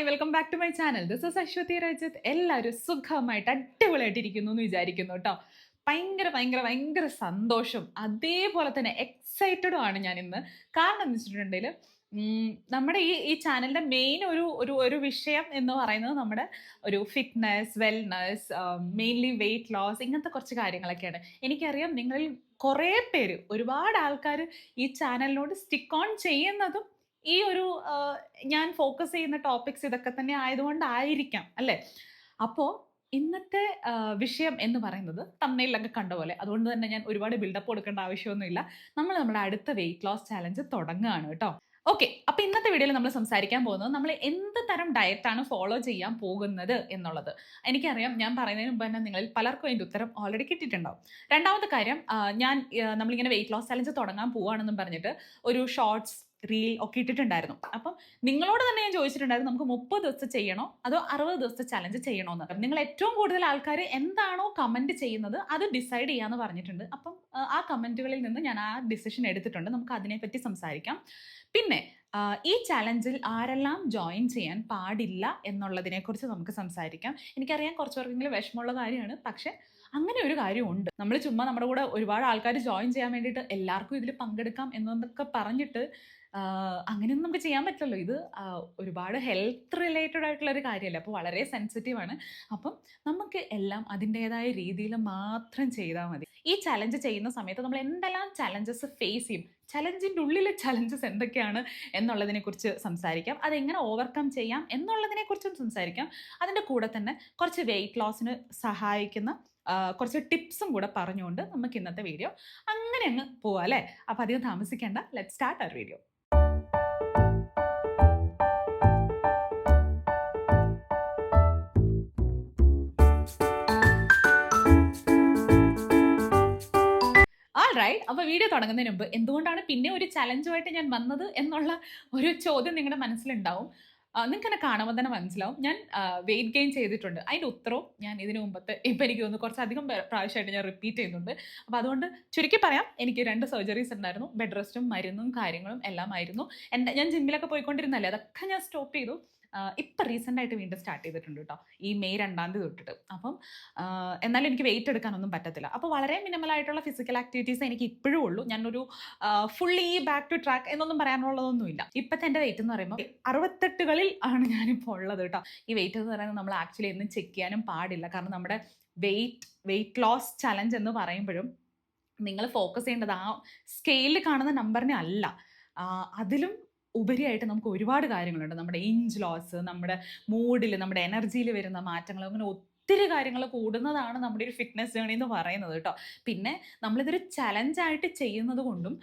Hi welcome back to my channel this is Ashwathy Rajith എല്ലാവരും സുഖമായിട്ട് അടിപൊളിയായിട്ടിരിക്കുന്നു എന്ന് വിചാരിക്കുന്നു കേട്ടോ ഭയങ്കര ഭയങ്കര ഭയങ്കര സന്തോഷം. അതേപോലെ തന്നെ എക്സൈറ്റഡും ആണ് ഞാൻ ഇന്ന്. കാരണം എന്ന് വെച്ചിട്ടുണ്ടെങ്കിൽ നമ്മുടെ ഈ ഈ ചാനലിന്റെ മെയിൻ ഒരു ഒരു ഒരു വിഷയം എന്ന് പറയുന്നത് നമ്മുടെ ഒരു fitness wellness mainly weight loss ഇങ്ങനത്തെ കുറച്ച് കാര്യങ്ങളൊക്കെയാണ്. എനിക്കറിയാം നിങ്ങളിൽ കുറേ പേര് ഒരുപാട് ആൾക്കാർ ഈ ചാനലിനോട് സ്റ്റിക്ക് ഓൺ ചെയ്യുന്നതും ഈ ഒരു ഞാൻ ഫോക്കസ് ചെയ്യുന്ന ടോപ്പിക്സ് ഇതൊക്കെ തന്നെ ആയതുകൊണ്ടായിരിക്കാം അല്ലേ? അപ്പോൾ ഇന്നത്തെ വിഷയം എന്ന് പറയുന്നത് തമ്മയിലൊക്കെ കണ്ട പോലെ. അതുകൊണ്ട് തന്നെ ഞാൻ ഒരുപാട് ബിൽഡപ്പ് കൊടുക്കേണ്ട ആവശ്യമൊന്നുമില്ല. നമ്മൾ നമ്മുടെ അടുത്ത വെയിറ്റ് ലോസ് ചാലഞ്ച് തുടങ്ങുകയാണ് കേട്ടോ. ഓക്കെ അപ്പൊ ഇന്നത്തെ വീഡിയോയിൽ നമ്മൾ സംസാരിക്കാൻ പോകുന്നത് നമ്മൾ എന്ത് തരം ഡയറ്റാണ് ഫോളോ ചെയ്യാൻ പോകുന്നത് എന്നുള്ളത്. എനിക്കറിയാം ഞാൻ പറയുന്നതിന് മുമ്പ് തന്നെ നിങ്ങളിൽ പലർക്കും അതിന്റെ ഉത്തരം ഓൾറെഡി കിട്ടിയിട്ടുണ്ടാവും. രണ്ടാമത്തെ കാര്യം ഞാൻ നമ്മളിങ്ങനെ വെയിറ്റ് ലോസ് ചാലഞ്ച് തുടങ്ങാൻ പോവുകയാണെന്നും പറഞ്ഞിട്ട് ഒരു ഷോർട്സ് റീൽ ഒക്കെ ഇട്ടിട്ടുണ്ടായിരുന്നു. അപ്പം നിങ്ങളോട് തന്നെ ഞാൻ ചോദിച്ചിട്ടുണ്ടായിരുന്നു നമുക്ക് മുപ്പത് ദിവസം ചെയ്യണോ? അതോ അറുപത് ദിവസത്തെ ചലഞ്ച് ചെയ്യണോ എന്ന് നിങ്ങൾ ഏറ്റവും കൂടുതൽ ആൾക്കാർ എന്താണോ കമന്റ് ചെയ്യുന്നത് അത് ഡിസൈഡ് ചെയ്യാന്ന് പറഞ്ഞിട്ടുണ്ട്. അപ്പം ആ, കമന്റുകളിൽ നിന്ന് ഞാൻ ആ ഡിസിഷൻ എടുത്തിട്ടുണ്ട്. നമുക്ക് അതിനെപ്പറ്റി സംസാരിക്കാം. പിന്നെ ഈ ചലഞ്ചിൽ ആരെല്ലാം ജോയിൻ ചെയ്യാൻ പാടില്ല എന്നുള്ളതിനെ കുറിച്ച് നമുക്ക് സംസാരിക്കാം. എനിക്കറിയാം കുറച്ച് പേർക്കെങ്കിലും വിഷമമുള്ള കാര്യമാണ്. പക്ഷെ അങ്ങനെ ഒരു കാര്യമുണ്ട്. നമ്മൾ ചുമ്മാ നമ്മുടെ കൂടെ ഒരുപാട് ആൾക്കാർ ജോയിൻ ചെയ്യാൻ വേണ്ടിയിട്ട് എല്ലാവർക്കും ഇതിൽ പങ്കെടുക്കാം എന്നൊക്കെ പറഞ്ഞിട്ട് അങ്ങനെയൊന്നും നമുക്ക് ചെയ്യാൻ പറ്റില്ലല്ലോ. ഇത് ഒരുപാട് ഹെൽത്ത് റിലേറ്റഡ് ആയിട്ടുള്ള ഒരു കാര്യമല്ല? അപ്പോൾ വളരെ സെൻസിറ്റീവ് ആണ്. അപ്പം നമുക്ക് എല്ലാം അതിന്റെതായ രീതിയിൽ മാത്രം ചെയ്താൽ മതി. ഈ ചലഞ്ച് ചെയ്യുന്ന സമയത്ത് നമ്മൾ എന്തെല്ലാം ചലഞ്ചസ് ഫേസ് ചെയ്യും? ചലഞ്ചിന്റെ ഉള്ളിലെ ചലഞ്ചസ് എന്തൊക്കെയാണ് എന്നുള്ളതിനെക്കുറിച്ച് സംസാരിക്കാം. അതെങ്ങനെ ഓവർകം ചെയ്യാം എന്നുള്ളതിനെക്കുറിച്ചും സംസാരിക്കാം. അതിന്റെ കൂടെ തന്നെ കുറച്ച് വെയിറ്റ് ലോസിന് സഹായിക്കുന്ന കുറച്ച് ടിപ്സും കൂടെ പറഞ്ഞുകൊണ്ട് നമുക്ക് ഇന്നത്തെ വീഡിയോ അങ്ങനെ അങ്ങ് പോവാം അല്ലേ? അപ്പോൾ അധികം താമസിക്കേണ്ട. Let start our video right അപ്പോൾ വീഡിയോ തുടങ്ങുന്നതിന് മുമ്പ് എന്തുകൊണ്ടാണ് പിന്നെ ഒരു ചലഞ്ചുമായിട്ട് ഞാൻ വന്നത് എന്നുള്ള ഒരു ചോദ്യം നിങ്ങളുടെ മനസ്സിലുണ്ടാവും. നിങ്ങൾക്ക് എന്നെ കാണുമ്പോൾ തന്നെ മനസ്സിലാവും. ഞാൻ വെയിറ്റ് ഗെയിൻ ചെയ്തിട്ടുണ്ട്. അതിന്റെ ഉത്തരവും ഞാൻ ഇതിന് മുമ്പത്തെ ഇപ്പം എനിക്ക് തോന്നുന്നു കുറച്ചധികം പ്ര- പ്രാവശ്യമായിട്ട് ഞാൻ റിപ്പീറ്റ് ചെയ്യുന്നുണ്ട്. അപ്പോൾ അതുകൊണ്ട് ചുരുക്കി പറയാം എനിക്ക് രണ്ട് സർജറീസ് ഉണ്ടായിരുന്നു. ബെഡ് റെസ്റ്റും മരുന്നും കാര്യങ്ങളും എല്ലാം ആയിരുന്നു എന്റെ ഞാൻ ജിമ്മിലൊക്കെ പോയിക്കൊണ്ടിരുന്നല്ലേ അതൊക്കെ ഞാൻ സ്റ്റോപ്പ് ചെയ്തു. ഇപ്പം റീസെന്റ് ആയിട്ട് വീണ്ടും സ്റ്റാർട്ട് ചെയ്തിട്ടുണ്ട് കേട്ടോ. ഈ മെയ് രണ്ടാം തീയതി തൊട്ടിട്ട്. അപ്പം എന്നാലും എനിക്ക് വെയിറ്റ് എടുക്കാനൊന്നും പറ്റത്തില്ല. അപ്പോൾ വളരെ മിനിമലായിട്ടുള്ള ഫിസിക്കൽ ആക്ടിവിറ്റീസ് എനിക്ക് ഇപ്പോഴും ഉള്ളൂ. ഞാനൊരു ഫുള്ളി ബാക്ക് ടു ട്രാക്ക് എന്നൊന്നും പറയാനുള്ളതൊന്നുമില്ല. ഇപ്പോഴത്തെ എന്റെ വെയിറ്റ് എന്ന് പറയുമ്പോൾ അറുപത്തെട്ടുകളിൽ ആണ് ഞാനിപ്പോൾ ഉള്ളത് കേട്ടോ. ഈ വെയിറ്റ് എന്ന് പറയുന്നത് നമ്മൾ ആക്ച്വലി എന്നും ചെക്ക് ചെയ്യാനും പാടില്ല. കാരണം നമ്മുടെ വെയിറ്റ് വെയിറ്റ് ലോസ് ചലഞ്ച് എന്ന് പറയുമ്പോഴും നിങ്ങൾ ഫോക്കസ് ചെയ്യേണ്ടത് ആ സ്കെയിലിൽ കാണുന്ന നമ്പറിനെ അല്ല. അതിലും ഉപരിയായിട്ട് നമുക്ക് ഒരുപാട് കാര്യങ്ങളുണ്ട്. നമ്മുടെ ഇഞ്ച് ലോസ് നമ്മുടെ മൂഡിൽ നമ്മുടെ എനർജിയിൽ വരുന്ന മാറ്റങ്ങൾ അങ്ങനെ ഒത്തിരി കാര്യങ്ങൾ കൂടുന്നതാണ് നമ്മുടെ ഒരു ഫിറ്റ്നസ് ജേണി എന്ന് പറയുന്നത് കേട്ടോ. പിന്നെ നമ്മളിതൊരു ചലഞ്ചായിട്ട് ചെയ്യുന്നത് കൊണ്ടും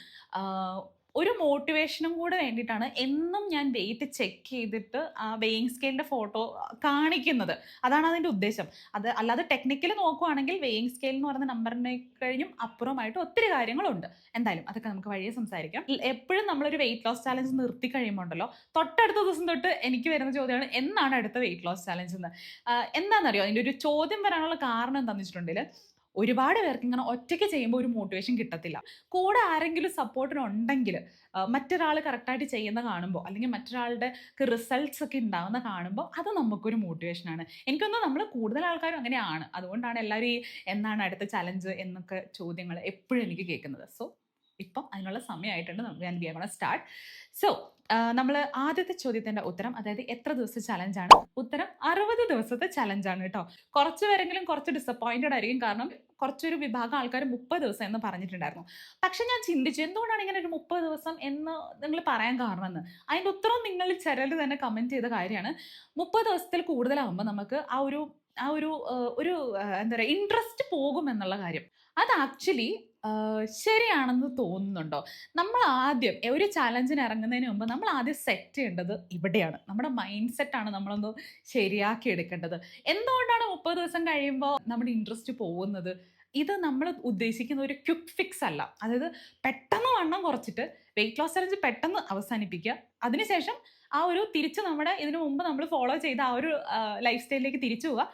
ഒരു മോട്ടിവേഷനും കൂടെ വേണ്ടിയിട്ടാണ് എന്നും ഞാൻ വെയിറ്റ് ചെക്ക് ചെയ്തിട്ട് ആ വെയിങ് സ്കെയിലിന്റെ ഫോട്ടോ കാണിക്കുന്നത്. അതാണ് അതിന്റെ ഉദ്ദേശം. അത് അല്ലാതെ ടെക്നിക്കലി നോക്കുവാണെങ്കിൽ വെയിങ് സ്കെയിൽ എന്ന് പറയുന്ന നമ്പറിനെ കഴിഞ്ഞും അപ്പുറമായിട്ട് ഒത്തിരി കാര്യങ്ങളുണ്ട്. എന്തായാലും അതൊക്കെ നമുക്ക് വഴിയെ സംസാരിക്കാം. എപ്പോഴും നമ്മളൊരു വെയിറ്റ് ലോസ് ചാലഞ്ച് നിർത്തി കഴിയുമ്പോൾ ഉണ്ടല്ലോ തൊട്ടടുത്ത ദിവസം തൊട്ട് എനിക്ക് വരുന്ന ചോദ്യമാണ് എന്നാണ് അടുത്ത വെയിറ്റ് ലോസ് ചാലഞ്ച് എന്ന്? എന്താണെന്നറിയോ അതിന്റെ ഒരു ചോദ്യം വരാനുള്ള കാരണം എന്താണെന്ന് വെച്ചിട്ടുണ്ടെങ്കിൽ ഒരുപാട് പേർക്ക് ഇങ്ങനെ ഒറ്റയ്ക്ക് ചെയ്യുമ്പോൾ ഒരു മോട്ടിവേഷൻ കിട്ടത്തില്ല. കൂടെ ആരെങ്കിലും സപ്പോർട്ടിനുണ്ടെങ്കിൽ മറ്റൊരാൾ കറക്റ്റായിട്ട് ചെയ്യുന്ന കാണുമ്പോൾ അല്ലെങ്കിൽ മറ്റൊരാളുടെ റിസൾട്ട്സ് ഒക്കെ ഉണ്ടാകുന്ന കാണുമ്പോൾ അത് നമുക്കൊരു മോട്ടിവേഷനാണ് എനിക്കൊന്നും നമ്മൾ കൂടുതൽ ആൾക്കാരും അങ്ങനെയാണ്. അതുകൊണ്ടാണ് എല്ലാവരും ഈ എന്നാണ് അടുത്ത ചലഞ്ച് എന്നൊക്കെ ചോദ്യങ്ങൾ എപ്പോഴും എനിക്ക് കേൾക്കുന്നത്. സോ ഇപ്പം അതിനുള്ള സമയമായിട്ടുണ്ട്. നമുക്ക് ഞാൻ ബി സ്റ്റാർട്ട് സോ നമ്മൾ ആദ്യത്തെ ചോദ്യത്തിന്റെ ഉത്തരം അതായത് എത്ര ദിവസത്തെ ചലഞ്ചാണ് ഉത്തരം അറുപത് ദിവസത്തെ ചലഞ്ചാണ് കേട്ടോ. കുറച്ച് പേരെങ്കിലും കുറച്ച് ഡിസപ്പോയിന്റഡ് ആയിരിക്കും. കാരണം കുറച്ചൊരു വിഭാഗം ആൾക്കാർ മുപ്പത് ദിവസം എന്ന് പറഞ്ഞിട്ടുണ്ടായിരുന്നു. പക്ഷെ ഞാൻ ചിന്തിച്ചു എന്തുകൊണ്ടാണ് ഇങ്ങനെ ഒരു മുപ്പത് ദിവസം എന്ന് നിങ്ങൾ പറയാൻ കാരണം എന്ന് അതിന്റെ ഉത്തരവും നിങ്ങൾ ചിലർ തന്നെ കമന്റ് ചെയ്ത കാര്യമാണ്. മുപ്പത് ദിവസത്തിൽ കൂടുതലാകുമ്പോൾ നമുക്ക് ആ ഒരു ആ ഒരു ഒരു എന്താ പറയുക ഇൻട്രസ്റ്റ് പോകും എന്നുള്ള കാര്യം. അത് ആക്ച്വലി ശരിയാണെന്ന് തോന്നുന്നുണ്ടോ? നമ്മൾ ആദ്യം ഒരു ചലഞ്ചിന് ഇറങ്ങുന്നതിന് മുമ്പ് നമ്മൾ ആദ്യം സെറ്റ് ചെയ്യേണ്ടത് ഇവിടെയാണ്. നമ്മുടെ മൈൻഡ് സെറ്റാണ് നമ്മളൊന്ന് ശരിയാക്കി എടുക്കേണ്ടത്. എന്തുകൊണ്ടാണ് മുപ്പത് ദിവസം കഴിയുമ്പോൾ നമ്മുടെ ഇൻട്രസ്റ്റ് പോകുന്നത്? ഇത് നമ്മൾ ഉദ്ദേശിക്കുന്ന ഒരു ക്വിക്ക് ഫിക്സ് അല്ല. അതായത് പെട്ടെന്ന് വണ്ണം കുറച്ചിട്ട് വെയിറ്റ് ലോസ് ചലഞ്ച് പെട്ടെന്ന് അവസാനിപ്പിക്കുക. അതിനുശേഷം ആ ഒരു തിരിച്ച് നമ്മുടെ ഇതിനു മുമ്പ് നമ്മൾ ഫോളോ ചെയ്ത ആ ഒരു ലൈഫ് സ്റ്റൈലിലേക്ക് തിരിച്ചു പോവുക.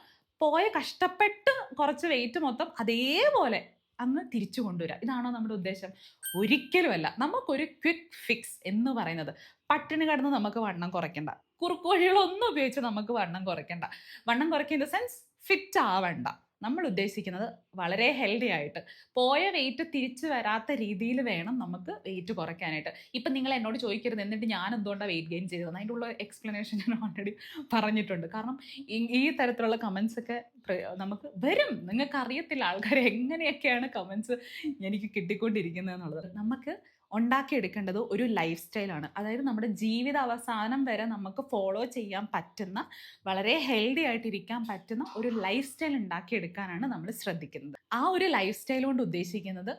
പോയ കഷ്ടപ്പെട്ട് കുറച്ച് വെയിറ്റ് മൊത്തം അതേപോലെ അങ്ങ് തിരിച്ചു കൊണ്ടുവരിക ഇതാണോ നമ്മുടെ ഉദ്ദേശം? ഒരിക്കലുമല്ല. നമുക്കൊരു ക്വിക്ക് ഫിക്സ് എന്ന് പറയുന്നത് പട്ടിണി കിടന്ന് നമുക്ക് വണ്ണം കുറയ്ക്കണ്ട. കുറുക്കോഴികളൊന്നും ഉപയോഗിച്ച് നമുക്ക് വണ്ണം കുറയ്ക്കണ്ട. വണ്ണം കുറയ്ക്കുക ഇൻ ദ സെൻസ് ഫിറ്റ് ആവണ്ട. നമ്മൾ ഉദ്ദേശിക്കുന്നത് വളരെ ഹെൽത്തി ആയിട്ട്. പോയ വെയിറ്റ് തിരിച്ചു വരാത്ത രീതിയിൽ വേണം നമുക്ക് വെയിറ്റ് കുറയ്ക്കാനായിട്ട്. ഇപ്പം നിങ്ങൾ എന്നോട് ചോദിക്കരുത് എന്നിട്ട് ഞാൻ എന്തുകൊണ്ടാണ് വെയിറ്റ് ഗെയിൻ ചെയ്തത് അതിന്റെ ഉള്ള എക്സ്പ്ലനേഷൻ ഞാൻ ഓൾറെഡി പറഞ്ഞിട്ടുണ്ട്. കാരണം ഈ- തരത്തിലുള്ള കമൻസ് ഒക്കെ നമുക്ക് വരും. നിങ്ങൾക്ക് അറിയത്തില്ല ആൾക്കാർ എങ്ങനെയൊക്കെയാണ് കമൻസ് എനിക്ക് കിട്ടിക്കൊണ്ടിരിക്കുന്നത് എന്നുള്ളത്. നമുക്ക് ഉണ്ടാക്കിയെടുക്കേണ്ടത് ഒരു ലൈഫ് സ്റ്റൈലാണ് അതായത് നമ്മുടെ ജീവിത അവസാനം വരെ നമുക്ക് ഫോളോ ചെയ്യാൻ പറ്റുന്ന വളരെ ഹെൽത്തി ആയിട്ടിരിക്കാൻ പറ്റുന്ന ഒരു ലൈഫ് സ്റ്റൈൽ ഉണ്ടാക്കിയെടുക്കാനാണ് നമ്മൾ ശ്രദ്ധിക്കുന്നത്. ആ ഒരു ലൈഫ് സ്റ്റൈൽ കൊണ്ട് ഉദ്ദേശിക്കുന്നത്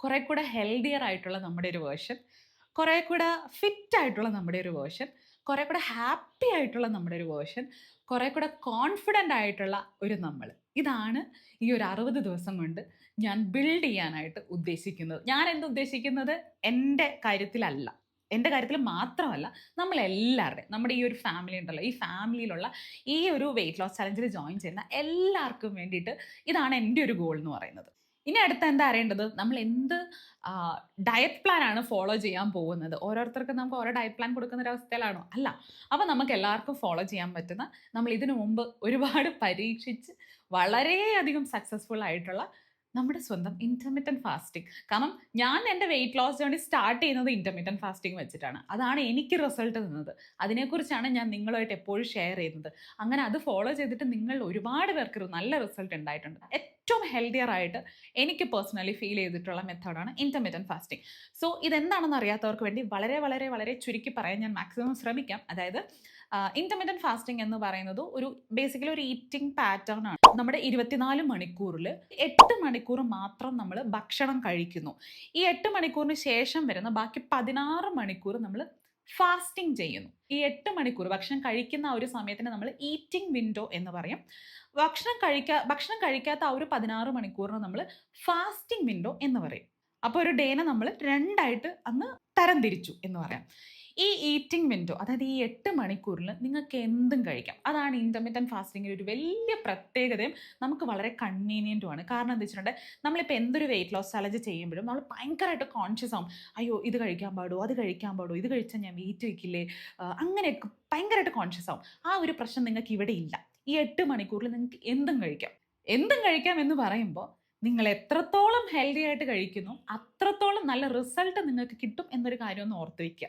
കുറെ കൂടെ ഹെൽത്തിയർ ആയിട്ടുള്ള നമ്മുടെ ഒരു വേർഷൻ കുറെ കൂടെ ഫിറ്റ് ആയിട്ടുള്ള നമ്മുടെ ഒരു വേർഷൻ കുറെ കൂടെ ഹാപ്പി ആയിട്ടുള്ള നമ്മുടെ ഒരു വേർഷൻ കുറെ കൂടെ കോൺഫിഡന്റ് ആയിട്ടുള്ള ഒരു നമ്മൾ. ഇതാണ് ഈ ഒരു അറുപത് ദിവസം കൊണ്ട് ഞാൻ ബിൽഡ് ചെയ്യാനായിട്ട് ഉദ്ദേശിക്കുന്നത്. ഞാൻ എന്ത് ഉദ്ദേശിക്കുന്നത്? എന്റെ കാര്യത്തിലല്ല. എന്റെ കാര്യത്തിൽ മാത്രമല്ല നമ്മളെല്ലാവരുടെയും നമ്മുടെ ഈ ഒരു ഫാമിലി ഉണ്ടല്ലോ ഈ ഫാമിലിയിലുള്ള ഈ ഒരു വെയിറ്റ് ലോസ് ചലഞ്ചിൽ ജോയിൻ ചെയ്യുന്ന എല്ലാവർക്കും വേണ്ടിയിട്ട് ഇതാണ് എന്റെ ഒരു ഗോൾ എന്ന് പറയുന്നത്. ഇനി അടുത്ത എന്താ അറിയേണ്ടത്? നമ്മൾ എന്ത് ഡയറ്റ് പ്ലാൻ ആണ് ഫോളോ ചെയ്യാൻ പോകുന്നത്? ഓരോരുത്തർക്കും നമുക്ക് ഓരോ ഡയറ്റ് പ്ലാൻ കൊടുക്കുന്ന ഒരു അവസ്ഥയിലാണോ അല്ല. അപ്പോൾ നമുക്ക് എല്ലാവർക്കും ഫോളോ ചെയ്യാൻ പറ്റുന്ന നമ്മൾ ഇതിനു മുമ്പ് ഒരുപാട് പരീക്ഷിച്ച് വളരെയധികം സക്സസ്ഫുൾ ആയിട്ടുള്ള നമ്മുടെ സ്വന്തം ഇന്റർമീഡിയൻ ഫാസ്റ്റിംഗ് കാരണം ഞാൻ എന്റെ വെയിറ്റ് ലോസ് വേണ്ടി സ്റ്റാർട്ട് ചെയ്യുന്നത് ഇന്റർമീഡിയൻ ഫാസ്റ്റിംഗ് വെച്ചിട്ടാണ്. അതാണ് എനിക്ക് റിസൾട്ട് തന്നത്. അതിനെക്കുറിച്ചാണ് ഞാൻ നിങ്ങളുമായിട്ട് എപ്പോഴും ഷെയർ ചെയ്യുന്നത്. അങ്ങനെ അത് ഫോളോ ചെയ്തിട്ട് നിങ്ങൾ ഒരുപാട് പേർക്ക് നല്ല റിസൾട്ട് ഉണ്ടായിട്ടുണ്ട്. ഏറ്റവും ഹെൽത്തിയർ ആയിട്ട് എനിക്ക് പേഴ്സണലി ഫീൽ ചെയ്തിട്ടുള്ള മെത്തേഡാണ് ഇന്റർമീഡിയൻ ഫാസ്റ്റിംഗ് സോ ഇതെന്താണെന്ന് അറിയാത്തവർക്ക് വേണ്ടി വളരെ വളരെ വളരെ ചുരുക്കി പറയാൻ ഞാൻ മാക്സിമം ശ്രമിക്കാം. അതായത് ഇന്റർമീഡിയൻ ഫാസ്റ്റിംഗ് എന്ന് പറയുന്നത് ഒരു ബേസിക്കലി ഒരു ഈറ്റിംഗ് പാറ്റേൺ ആണ്. നമ്മുടെ ഇരുപത്തിനാല് മണിക്കൂറിൽ എട്ട് മണിക്കൂർ മാത്രം നമ്മൾ ഭക്ഷണം കഴിക്കുന്നു. ഈ എട്ട് മണിക്കൂറിന് ശേഷം വരുന്ന ബാക്കി പതിനാറ് മണിക്കൂർ നമ്മൾ ഫാസ്റ്റിംഗ് ചെയ്യുന്നു. ഈ എട്ട് മണിക്കൂർ ഭക്ഷണം കഴിക്കുന്ന ആ ഒരു സമയത്തിന് നമ്മൾ ഈറ്റിംഗ് വിൻഡോ എന്ന് പറയും. ഭക്ഷണം കഴിക്കാ ഭക്ഷണം കഴിക്കാത്ത ആ ഒരു പതിനാറ് മണിക്കൂറിന് നമ്മൾ ഫാസ്റ്റിംഗ് വിൻഡോ എന്ന് പറയും. അപ്പോൾ ഒരു ഡേനെ നമ്മൾ രണ്ടായിട്ട് അന്ന് തരം തിരിച്ചു എന്ന് പറയാം. ഈ ഈറ്റിംഗ് വിൻഡോ അതായത് ഈ എട്ട് മണിക്കൂറിൽ നിങ്ങൾക്ക് എന്തും കഴിക്കാം. അതാണ് ഇന്റർമീഡിയൻ ഫാസ്റ്റിങ്ങിൽ ഒരു വലിയ പ്രത്യേകതയും നമുക്ക് വളരെ കൺവീനിയന്റുമാണ് കാരണം എന്താ വെച്ചിട്ടുണ്ടെങ്കിൽ നമ്മളിപ്പോൾ എന്തൊരു വെയിറ്റ് ലോസ് ചലഞ്ച് ചെയ്യുമ്പോഴും നമ്മൾ ഭയങ്കരമായിട്ട് കോൺഷ്യസ് ആവും. അയ്യോ ഇത് കഴിക്കാൻ പാടുമോ അത് കഴിക്കാൻ പാടുമോ ഇത് കഴിച്ചാൽ ഞാൻ വെയിറ്റ് വയ്ക്കില്ലേ അങ്ങനെയൊക്കെ ഭയങ്കരമായിട്ട് കോൺഷ്യസ് ആവും. ആ ഒരു പ്രശ്നം നിങ്ങൾക്ക് ഇവിടെ ഇല്ല. ഈ എട്ട് മണിക്കൂറിൽ നിങ്ങൾക്ക് എന്തും കഴിക്കാം. എന്തും കഴിക്കാം എന്ന് പറയുമ്പോൾ നിങ്ങൾ എത്രത്തോളം ഹെൽത്തി ആയിട്ട് കഴിക്കുന്നു അത്രത്തോളം നല്ല റിസൾട്ട് നിങ്ങൾക്ക് കിട്ടും എന്നൊരു കാര്യം ഒന്ന് ഓർത്ത് വയ്ക്കുക.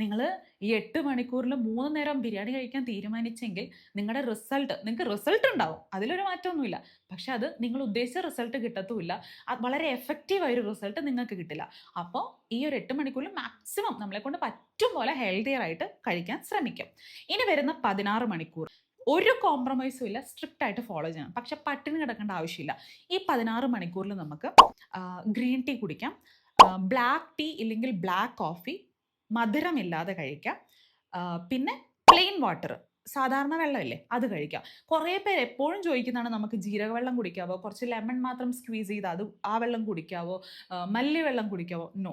നിങ്ങൾ ഈ എട്ട് മണിക്കൂറിൽ മൂന്ന് നേരം ബിരിയാണി കഴിക്കാൻ തീരുമാനിച്ചെങ്കിൽ നിങ്ങളുടെ റിസൾട്ട് നിങ്ങൾക്ക് റിസൾട്ട് ഉണ്ടാവും. അതിലൊരു മാറ്റമൊന്നുമില്ല. പക്ഷെ അത് നിങ്ങൾ ഉദ്ദേശിച്ച റിസൾട്ട് കിട്ടത്തുമില്ല. വളരെ എഫക്റ്റീവ് ഒരു റിസൾട്ട് നിങ്ങൾക്ക് കിട്ടില്ല. അപ്പോൾ ഈ ഒരു എട്ട് മണിക്കൂറിൽ മാക്സിമം നമ്മളെ കൊണ്ട് പറ്റും പോലെ ഹെൽത്തിയർ ആയിട്ട് കഴിക്കാൻ ശ്രമിക്കും. ഇനി വരുന്ന പതിനാറ് മണിക്കൂർ. ഒരു കോംപ്രമൈസും ഇല്ല. സ്ട്രിക്റ്റ് ആയിട്ട് ഫോളോ ചെയ്യണം. പക്ഷെ പട്ടിണി കിടക്കേണ്ട ആവശ്യമില്ല. ഈ പതിനാറ് മണിക്കൂറിൽ നമുക്ക് ഗ്രീൻ ടീ കുടിക്കാം. ബ്ലാക്ക് ടീ ഇല്ലെങ്കിൽ ബ്ലാക്ക് കോഫി മധുരമില്ലാതെ കഴിക്കാം. പിന്നെ പ്ലെയിൻ വാട്ടർ സാധാരണ വെള്ളമില്ലേ അത് കഴിക്കാം. കുറേ പേര് എപ്പോഴും ചോദിക്കുന്നതാണ് നമുക്ക് ജീരകവെള്ളം കുടിക്കാവോ? കുറച്ച് ലെമൺ മാത്രം സ്ക്വീസ് ചെയ്ത് അത് ആ വെള്ളം കുടിക്കാവോ? മല്ലി വെള്ളം കുടിക്കാവോ? നോ